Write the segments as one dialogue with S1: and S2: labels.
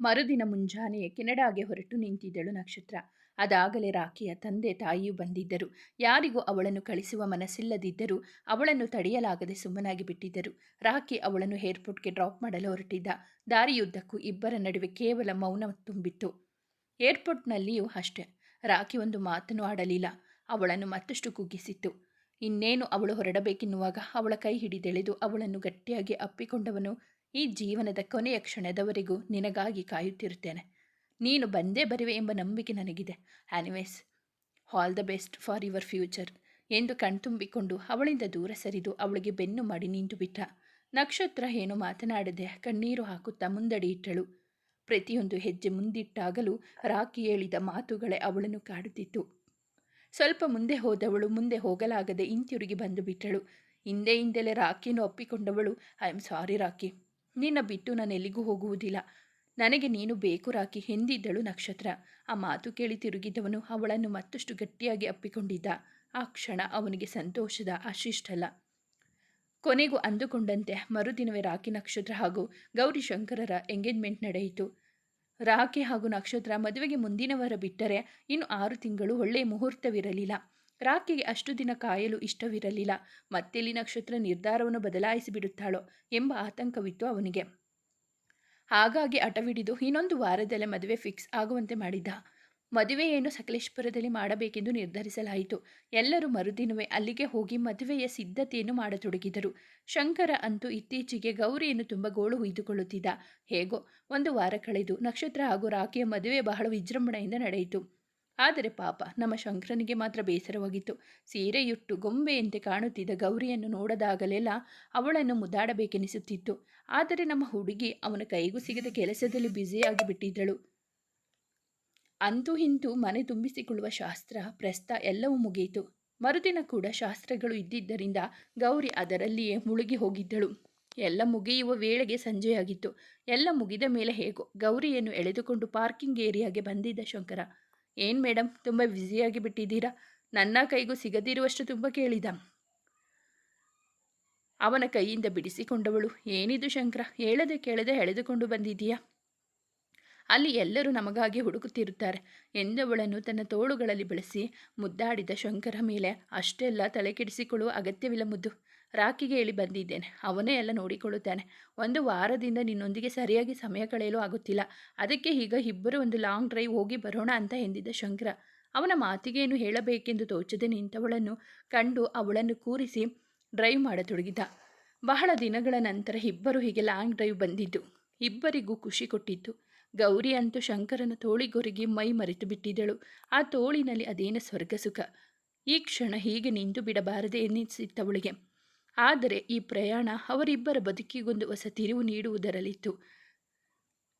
S1: ಮರುದಿನ ಮುಂಜಾನೆ ಕೆನಡಾಗೆ ಹೊರಟು ನಿಂತಿದ್ದಳು ನಕ್ಷತ್ರ. ಅದಾಗಲೇ ರಾಖಿಯ ತಂದೆ ತಾಯಿಯೂ ಬಂದಿದ್ದರು. ಯಾರಿಗೂ ಅವಳನ್ನು ಕಳಿಸುವ ಮನಸ್ಸಿಲ್ಲದಿದ್ದರೂ ಅವಳನ್ನು ತಡೆಯಲಾಗದೆ ಸುಮ್ಮನಾಗಿ ಬಿಟ್ಟಿದ್ದರು. ರಾಖಿ ಅವಳನ್ನು ಏರ್ಪೋರ್ಟ್ಗೆ ಡ್ರಾಪ್ ಮಾಡಲು ಹೊರಟಿದ್ದ. ದಾರಿಯುದ್ದಕ್ಕೂ ಇಬ್ಬರ ನಡುವೆ ಕೇವಲ ಮೌನ ತುಂಬಿತ್ತು. ಏರ್ಪೋರ್ಟ್ನಲ್ಲಿಯೂ ಅಷ್ಟೆ. ರಾಖಿ ಒಂದು ಮಾತನ್ನು ಆಡಲಿಲ್ಲ. ಅವಳನ್ನು ಮತ್ತಷ್ಟು ಕುಗ್ಗಿಸಿತ್ತು. ಇನ್ನೇನು ಅವಳು ಹೊರಡಬೇಕೆನ್ನುವಾಗ ಅವಳ ಕೈ ಹಿಡಿದೆಳೆದು ಅವಳನ್ನು ಗಟ್ಟಿಯಾಗಿ ಅಪ್ಪಿಕೊಂಡವನು ಈ ಜೀವನದ ಕೊನೆಯ ಕ್ಷಣದವರೆಗೂ ನಿನಗಾಗಿ ಕಾಯುತ್ತಿರುತ್ತೇನೆ. ನೀನು ಬಂದೇ ಬರುವೆ ಎಂಬ ನಂಬಿಕೆ ನನಗಿದೆ. Anyways all the best for your future ಎಂದು ಕಣ್ತುಂಬಿಕೊಂಡು ಅವಳಿಂದ ದೂರ ಸರಿದು ಅವಳಿಗೆ ಬೆನ್ನು ಮಾಡಿ ನಿಂತು ಬಿಟ್ಟ. ನಕ್ಷತ್ರ ಏನು ಮಾತನಾಡದೆ ಕಣ್ಣೀರು ಹಾಕುತ್ತಾ ಮುಂದಡಿ ಇಟ್ಟಳು. ಪ್ರತಿಯೊಂದು ಹೆಜ್ಜೆ ಮುಂದಿಟ್ಟಾಗಲೂ ರಾಕಿ ಹೇಳಿದ ಮಾತುಗಳೇ ಅವಳನ್ನು ಕಾಡುತ್ತಿತ್ತು. ಸ್ವಲ್ಪ ಮುಂದೆ ಹೋದವಳು ಮುಂದೆ ಹೋಗಲಾಗದೆ ಹಿಂತಿರುಗಿ ಬಂದು ಬಿಟ್ಟಳು. ಹಿಂದೆ ಹಿಂದೆಲೆ ರಾಕಿಯನ್ನು ಒಪ್ಪಿಕೊಂಡವಳು ಐ ಆಮ್ ಸಾರಿ ರಾಕಿ. ನಿನ್ನ ಬಿಟ್ಟು ನಾನು ಎಲ್ಲಿಗೂ ಹೋಗುವುದಿಲ್ಲ. ನನಗೆ ನೀನು ಬೇಕು ರಾಕಿ ಹಿಂದಿದ್ದಳು ನಕ್ಷತ್ರ. ಆ ಮಾತು ಕೇಳಿ ತಿರುಗಿದವನು ಅವಳನ್ನು ಮತ್ತಷ್ಟು ಗಟ್ಟಿಯಾಗಿ ಅಪ್ಪಿಕೊಂಡಿದ್ದ. ಆ ಕ್ಷಣ ಅವನಿಗೆ ಸಂತೋಷದ ಅಶಿಷ್ಟಲ್ಲ ಕೊನೆಗೂ ಅಂದುಕೊಂಡಂತೆ ಮರುದಿನವೇ ರಾಕಿ ನಕ್ಷತ್ರ ಹಾಗೂ ಗೌರಿ ಶಂಕರರ ಎಂಗೇಜ್ಮೆಂಟ್ ನಡೆಯಿತು. ರಾಖಿ ಹಾಗೂ ನಕ್ಷತ್ರ ಮದುವೆಗೆ ಮುಂದಿನ ವಾರ ಬಿಟ್ಟರೆ ಇನ್ನು ಆರು ತಿಂಗಳು ಒಳ್ಳೆಯ ಮುಹೂರ್ತವಿರಲಿಲ್ಲ. ರಾಖಿಗೆ ಅಷ್ಟು ದಿನ ಕಾಯಲು ಇಷ್ಟವಿರಲಿಲ್ಲ. ಮತ್ತೆಲ್ಲಿ ನಕ್ಷತ್ರ ನಿರ್ಧಾರವನ್ನು ಬದಲಾಯಿಸಿ ಬಿಡುತ್ತಾಳೋ ಎಂಬ ಆತಂಕವಿತ್ತು ಅವನಿಗೆ. ಹಾಗಾಗಿ ಅಟವಿಡಿದು ಇನ್ನೊಂದು ವಾರದಲ್ಲೇ ಮದುವೆ ಫಿಕ್ಸ್ ಆಗುವಂತೆ ಮಾಡಿದ್ದ ಮದುವೆಯನ್ನು ಸಕಲೇಶ್ಪುರದಲ್ಲಿ ಮಾಡಬೇಕೆಂದು ನಿರ್ಧರಿಸಲಾಯಿತು. ಎಲ್ಲರೂ ಮರುದಿನವೇ ಅಲ್ಲಿಗೆ ಹೋಗಿ ಮದುವೆಯ ಸಿದ್ಧತೆಯನ್ನು ಮಾಡತೊಡಗಿದರು. ಶಂಕರ ಅಂತೂ ಇತ್ತೀಚೆಗೆ ಗೌರಿಯನ್ನು ತುಂಬ ಗೋಳು ಹುಯ್ದುಕೊಳ್ಳುತ್ತಿದ್ದ. ಹೇಗೋ, ಒಂದು ವಾರ ಕಳೆದು ನಕ್ಷತ್ರ ಹಾಗೂ ರಾಖಿಯ ಮದುವೆ ಬಹಳ ವಿಜೃಂಭಣೆಯಿಂದ ನಡೆಯಿತು. ಆದರೆ ಪಾಪ, ನಮ್ಮ ಶಂಕರನಿಗೆ ಮಾತ್ರ ಬೇಸರವಾಗಿತ್ತು. ಸೀರೆಯುಟ್ಟು, ಗೊಂಬೆಯಂತೆ ಕಾಣುತ್ತಿದ್ದ ಗೌರಿಯನ್ನು ನೋಡದಾಗಲೆಲ್ಲ ಅವಳನ್ನು ಮುದ್ದಾಡಬೇಕೆನಿಸುತ್ತಿತ್ತು. ಆದರೆ ನಮ್ಮ ಹುಡುಗಿ ಅವನ ಕೈಗೂ ಸಿಗದ ಕೆಲಸದಲ್ಲಿ ಬ್ಯುಸಿಯಾಗಿ ಬಿಟ್ಟಿದ್ದಳು. ಅಂತೂ ಇಂತೂ ಮನೆ ತುಂಬಿಸಿಕೊಳ್ಳುವ ಶಾಸ್ತ್ರ ಪ್ರಸ್ತ ಎಲ್ಲವೂ ಮುಗಿಯಿತು ಮರುದಿನ ಕೂಡ ಶಾಸ್ತ್ರಗಳು ಇದ್ದಿದ್ದರಿಂದ ಗೌರಿ ಅದರಲ್ಲಿಯೇ ಮುಳುಗಿ ಹೋಗಿದ್ದಳು. ಎಲ್ಲ ಮುಗಿಯುವ ವೇಳೆಗೆ ಸಂಜೆಯಾಗಿತ್ತು. ಎಲ್ಲ ಮುಗಿದ ಮೇಲೆ ಹೇಗೋ ಗೌರಿಯನ್ನು ಎಳೆದುಕೊಂಡು ಪಾರ್ಕಿಂಗ್ ಏರಿಯಾಗೆ ಬಂದಿದ್ದ ಶಂಕರ. ಏನು ಮೇಡಮ್ ತುಂಬ ಬ್ಯುಸಿಯಾಗಿ ಬಿಟ್ಟಿದ್ದೀರಾ? ನನ್ನ ಕೈಗೂ ಸಿಗದಿರುವಷ್ಟು ತುಂಬ ಕೇಳಿದ. ಅವನ ಕೈಯಿಂದ ಬಿಡಿಸಿಕೊಂಡವಳು, ಏನಿದು ಶಂಕರ, ಹೇಳದೆ ಕೇಳದೆ ಎಳೆದುಕೊಂಡು ಬಂದಿದೀಯಾ ಅಲ್ಲಿ ಎಲ್ಲರೂ ನಮಗಾಗಿ ಹುಡುಕುತ್ತಿರುತ್ತಾರೆ, ಎಂದವಳನ್ನು ತನ್ನ ತೋಳುಗಳಲ್ಲಿ ಬೆಳೆಸಿ ಮುದ್ದಾಡಿದ ಶಂಕರ ಮೇಲೆ ಅಷ್ಟೆಲ್ಲ ತಲೆ ಕೆಡಿಸಿಕೊಳ್ಳುವ ಅಗತ್ಯವಿಲ್ಲ ಮುದ್ದು. ರಾಕಿಗೆ ಹೇಳಿ ಬಂದಿದ್ದೇನೆ. ಅವನೇ ಎಲ್ಲ ನೋಡಿಕೊಳ್ಳುತ್ತಾನೆ. ಒಂದು ವಾರದಿಂದ ನಿನ್ನೊಂದಿಗೆ ಸರಿಯಾಗಿ ಸಮಯ ಕಳೆಯಲು ಆಗುತ್ತಿಲ್ಲ. ಅದಕ್ಕೆ ಈಗ ಇಬ್ಬರು ಒಂದು ಲಾಂಗ್ ಡ್ರೈವ್ ಹೋಗಿ ಬರೋಣ ಅಂತ ಎಂದಿದ್ದ ಶಂಕರ. ಅವನ ಮಾತಿಗೇನು ಹೇಳಬೇಕೆಂದು ತೋಚದೆ ನಿಂತವಳನ್ನು ಕಂಡು ಅವಳನ್ನು ಕೂರಿಸಿ ಡ್ರೈವ್ ಮಾಡತೊಡಗಿದ. ಬಹಳ ದಿನಗಳ ನಂತರ ಇಬ್ಬರು ಹೀಗೆ ಲಾಂಗ್ ಡ್ರೈವ್ ಬಂದಿದ್ದು. ಇಬ್ಬರಿಗೂ ಖುಷಿ ಕೊಟ್ಟಿತ್ತು. ಗೌರಿ ಅಂತೂ ಶಂಕರನ ತೋಳಿಗೊರಗಿ ಮೈ ಮರೆತು ಬಿಟ್ಟಿದ್ದಳು. ಆ ತೋಳಿನಲ್ಲಿ ಅದೇನ ಸ್ವರ್ಗ ಸುಖ ಈ ಕ್ಷಣ ಹೀಗೆ ನಿಂತು ಬಿಡಬಾರದೆ ಎನ್ನಿಸಿತ್ತವಳಿಗೆ. ಆದರೆ ಈ ಪ್ರಯಾಣ ಅವರಿಬ್ಬರ ಬದುಕಿಗೊಂದು ಹೊಸ ತಿರುವು ನೀಡುವುದರಲ್ಲಿತ್ತು.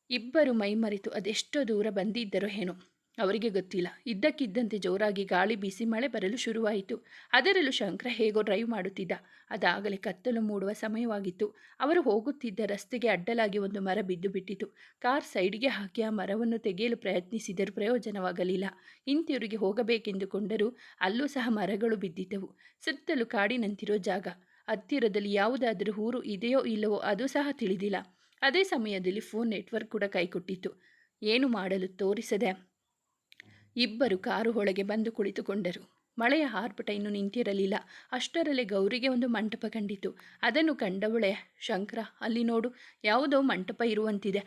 S1: ಇಬ್ಬರು ಮೈಮರೆತು ಅದೆಷ್ಟೋ ದೂರ ಬಂದಿದ್ದರೋ ಏನೋ. ಅವರಿಗೆ ಗೊತ್ತಿಲ್ಲ. ಇದ್ದಕ್ಕಿದ್ದಂತೆ ಜೋರಾಗಿ ಗಾಳಿ ಬೀಸಿ ಮಳೆ ಬರಲು ಶುರುವಾಯಿತು. ಅದರಲ್ಲೂ ಶಂಕರ ಹೇಗೋ ಡ್ರೈವ್ ಮಾಡುತ್ತಿದ್ದ. ಅದಾಗಲೇ ಕತ್ತಲು ಮೂಡುವ ಸಮಯವಾಗಿತ್ತು. ಅವರು ಹೋಗುತ್ತಿದ್ದ ರಸ್ತೆಗೆ ಅಡ್ಡಲಾಗಿ ಒಂದು ಮರ ಬಿದ್ದು ಬಿಟ್ಟಿತು. ಕಾರ್ ಸೈಡ್ಗೆ ಹಾಕಿ ಆ ಮರವನ್ನು ತೆಗೆಯಲು ಪ್ರಯತ್ನಿಸಿದರೂ ಪ್ರಯೋಜನವಾಗಲಿಲ್ಲ. ಹಿಂತಿರುಗಿ ಹೋಗಬೇಕೆಂದುಕೊಂಡರೂ ಅಲ್ಲೂ ಸಹ ಮರಗಳು ಬಿದ್ದಿದ್ದವು. ಸುತ್ತಲೂ ಕಾಡಿನಂತಿರೋ ಜಾಗ. ಹತ್ತಿರದಲ್ಲಿ ಯಾವುದಾದರೂ ಊರು ಇದೆಯೋ ಇಲ್ಲವೋ ಅದು ಸಹ ತಿಳಿದಿಲ್ಲ. ಅದೇ ಸಮಯದಲ್ಲಿ ಫೋನ್ ನೆಟ್ವರ್ಕ್ ಕೂಡ ಕೈಕೊಟ್ಟಿತ್ತು. ಏನು ಮಾಡಲು ತೋರಿಸದೆ ಇಬ್ಬರು ಕಾರು ಒಳಗೆ ಬಂದು ಕುಳಿತುಕೊಂಡರು. ಮಳೆಯ ಆರ್ಭಟ ಇನ್ನು ನಿಂತಿರಲಿಲ್ಲ. ಅಷ್ಟರಲ್ಲೇ ಗೌರಿಗೆ ಒಂದು ಮಂಟಪ ಕಂಡಿತು ಅದನ್ನು ಕಂಡವಳೆ, ಶಂಕರ, ಅಲ್ಲಿ ನೋಡು, ಯಾವುದೋ ಮಂಟಪ ಇರುವಂತಿದೆ.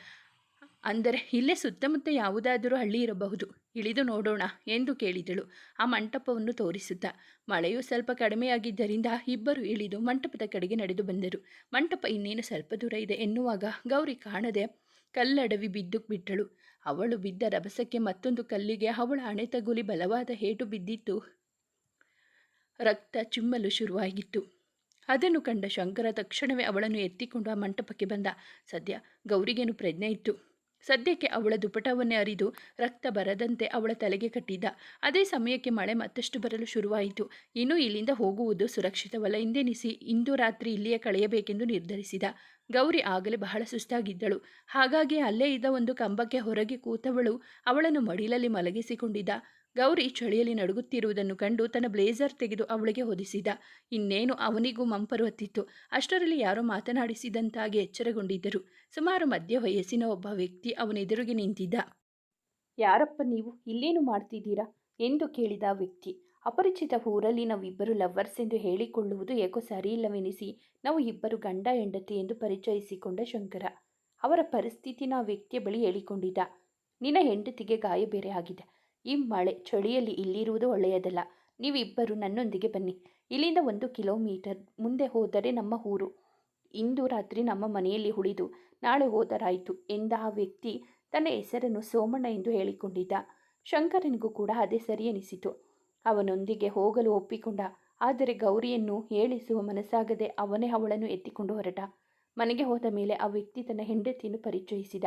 S1: ಅಂದರೆ ಇಲ್ಲೇ ಸುತ್ತಮುತ್ತ ಯಾವುದಾದರೂ ಹಳ್ಳಿ ಇರಬಹುದು. ಇಳಿದು ನೋಡೋಣ ಎಂದು ಕೇಳಿದಳು. ಆ ಮಂಟಪವನ್ನು ತೋರಿಸುತ್ತಾ. ಮಳೆಯು ಸ್ವಲ್ಪ ಕಡಿಮೆಯಾಗಿದ್ದರಿಂದ ಇಬ್ಬರು ಇಳಿದು ಮಂಟಪದ ಕಡೆಗೆ ನಡೆದು ಬಂದರು. ಮಂಟಪ ಇನ್ನೇನು ಸ್ವಲ್ಪ ದೂರ ಇದೆ ಎನ್ನುವಾಗ ಗೌರಿ ಕಾಣದೆ ಕಲ್ಲಡವಿ ಬಿದ್ದು ಬಿಟ್ಟಳು. ಅವಳು ಬಿದ್ದ ರಭಸಕ್ಕೆ ಮತ್ತೊಂದು ಕಲ್ಲಿಗೆ ಅವಳ ಹಣೆ ತಗುಲಿ ಬಲವಾದ ಏಟು ಬಿದ್ದಿತ್ತು. ರಕ್ತ ಚಿಮ್ಮಲು ಶುರುವಾಗಿತ್ತು. ಅದನ್ನು ಕಂಡ ಶಂಕರ ತಕ್ಷಣವೇ ಅವಳನ್ನು ಎತ್ತಿಕೊಂಡು ಆ ಮಂಟಪಕ್ಕೆ ಬಂದ. ಸದ್ಯ ಗೌರಿಗೇನು ಪ್ರಜ್ಞೆ ಇತ್ತು. ಸದ್ಯಕ್ಕೆ ಅವಳ ದುಪಟವನ್ನೇ ಅರಿದು ರಕ್ತ ಬರದಂತೆ ಅವಳ ತಲೆಗೆ ಕಟ್ಟಿದ್ದ. ಅದೇ ಸಮಯಕ್ಕೆ ಮಳೆ ಮತ್ತಷ್ಟು ಬರಲು ಶುರುವಾಯಿತು. ಇನ್ನು ಇಲ್ಲಿಂದ ಹೋಗುವುದು ಸುರಕ್ಷಿತವಲ್ಲ. ಎಂದೆನಿಸಿ ಇಂದು ರಾತ್ರಿ ಇಲ್ಲಿಯೇ ಕಳೆಯಬೇಕೆಂದು ನಿರ್ಧರಿಸಿದ. ಗೌರಿ ಆಗಲೇ ಬಹಳ ಸುಸ್ತಾಗಿದ್ದಳು. ಹಾಗಾಗಿ ಅಲ್ಲೇ ಇದ್ದ ಒಂದು ಕಂಬಕ್ಕೆ ಹೊರಗೆ ಕೂತವಳು ಅವಳನ್ನು ಮಡಿಲಲ್ಲಿ ಮಲಗಿಸಿಕೊಂಡಿದ್ದ. ಗೌರಿ ಚಳಿಯಲ್ಲಿ ನಡುಗುತ್ತಿರುವುದನ್ನು ಕಂಡು ತನ್ನ ಬ್ಲೇಸರ್ ತೆಗೆದು ಅವಳಿಗೆ ಹೊದಿಸಿದ. ಇನ್ನೇನು ಅವನಿಗೂ ಮಂಪರು ಹತ್ತಿತ್ತು ಅಷ್ಟರಲ್ಲಿ ಯಾರೋ ಮಾತನಾಡಿಸಿದಂತಾಗಿ ಎಚ್ಚರಗೊಂಡಿದ್ದರು. ಸುಮಾರು ಮಧ್ಯ ವಯಸ್ಸಿನ ಒಬ್ಬ ವ್ಯಕ್ತಿ ಅವನೆದುರಿಗೆ ನಿಂತಿದ್ದ. ಯಾರಪ್ಪ ನೀವು? ಇಲ್ಲೇನು ಮಾಡ್ತಿದ್ದೀರಾ? ಎಂದು ಕೇಳಿದ ವ್ಯಕ್ತಿ. ಅಪರಿಚಿತ ಊರಲ್ಲಿ ನಾವಿಬ್ಬರು ಲವ್ವರ್ಸ್ ಎಂದು ಹೇಳಿಕೊಳ್ಳುವುದು ಏಕೋ ಸರಿಯಿಲ್ಲವೆನಿಸಿ ನಾವು ಇಬ್ಬರು ಗಂಡ ಹೆಂಡತಿ ಎಂದು ಪರಿಚಯಿಸಿಕೊಂಡ ಶಂಕರ. ಅವರ ಪರಿಸ್ಥಿತಿನ ವ್ಯಕ್ತಿಯ ಬಳಿ ಹೇಳಿಕೊಂಡಿದ್ದ. ನಿನ್ನ ಹೆಂಡತಿಗೆ ಗಾಯ ಬೇರೆ ಆಗಿದೆ. ಈ ಮಳೆ ಚಳಿಯಲ್ಲಿ ಇಲ್ಲಿರುವುದು ಒಳ್ಳೆಯದಲ್ಲ. ನೀವಿಬ್ಬರು ನನ್ನೊಂದಿಗೆ ಬನ್ನಿ. ಇಲ್ಲಿಂದ ಒಂದು ಕಿಲೋಮೀಟರ್ ಮುಂದೆ ಹೋದರೆ ನಮ್ಮ ಊರು. ಇಂದು ರಾತ್ರಿ ನಮ್ಮ ಮನೆಯಲ್ಲಿ ಉಳಿದು ನಾಳೆ ಹೋದರಾಯಿತು ಎಂದ ಆ ವ್ಯಕ್ತಿ ತನ್ನ ಹೆಸರನ್ನು ಸೋಮಣ್ಣ ಎಂದು ಹೇಳಿಕೊಂಡಿದ್ದ. ಶಂಕರನಿಗೂ ಕೂಡ ಅದೇ ಸರಿ ಎನಿಸಿತು ಅವನೊಂದಿಗೆ ಹೋಗಲು ಒಪ್ಪಿಕೊಂಡ. ಆದರೆ ಗೌರಿಯನ್ನು ಹೇಳಿಸುವ ಮನಸ್ಸಾಗದೆ ಅವನೇ ಅವಳನ್ನು ಎತ್ತಿಕೊಂಡು ಹೊರಟ. ಮನೆಗೆ ಹೋದ ಮೇಲೆ ಆ ವ್ಯಕ್ತಿ ತನ್ನ ಹೆಂಡತಿಯನ್ನು ಪರಿಚಯಿಸಿದ.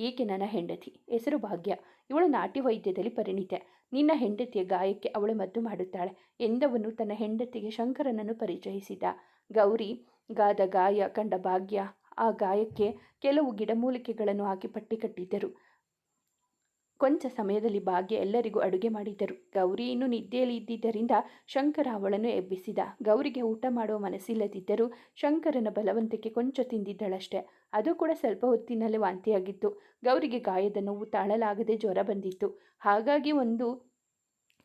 S1: ಈಕೆ ನನ್ನ ಹೆಂಡತಿ? ಹೆಸರು ಭಾಗ್ಯ. ಇವಳು ನಾಟಿ ವೈದ್ಯದಲ್ಲಿ ಪರಿಣಿತೆ. ನಿನ್ನ ಹೆಂಡತಿಯ ಗಾಯಕ್ಕೆ ಅವಳು ಮದ್ದು ಮಾಡುತ್ತಾಳೆ. ಎಂದವನು ತನ್ನ ಹೆಂಡತಿಗೆ ಶಂಕರನನ್ನು ಪರಿಚಯಿಸಿದ. ಗೌರಿ, ಗಾದ ಗಾಯ ಕಂಡ ಭಾಗ್ಯ ಆ ಗಾಯಕ್ಕೆ ಕೆಲವು ಗಿಡಮೂಲಿಕೆಗಳನ್ನು ಹಾಕಿ ಪಟ್ಟಿ ಕಟ್ಟಿದ್ದರು. ಕೊಂಚ ಸಮಯದಲ್ಲಿ ಭಾಗ್ಯ ಎಲ್ಲರಿಗೂ ಅಡುಗೆ ಮಾಡಿದ್ದರು ಗೌರಿ ಇನ್ನೂ ನಿದ್ದೆಯಲ್ಲಿ ಇದ್ದಿದ್ದರಿಂದ ಶಂಕರ ಅವಳನ್ನು ಎಬ್ಬಿಸಿದ. ಗೌರಿಗೆ ಊಟ ಮಾಡುವ ಮನಸ್ಸಿಲ್ಲದಿದ್ದರೂ ಶಂಕರನ ಬಲವಂತಕ್ಕೆ ಕೊಂಚ ತಿಂದಿದ್ದಳಷ್ಟೆ. ಅದು ಕೂಡ ಸ್ವಲ್ಪ ಹೊತ್ತಿನಲ್ಲೇ ವಾಂತಿಯಾಗಿತ್ತು. ಗೌರಿಗೆ ಗಾಯದ ನೋವು ತಾಳಲಾಗದೆ ಜ್ವರ ಬಂದಿತ್ತು. ಹಾಗಾಗಿ ಒಂದು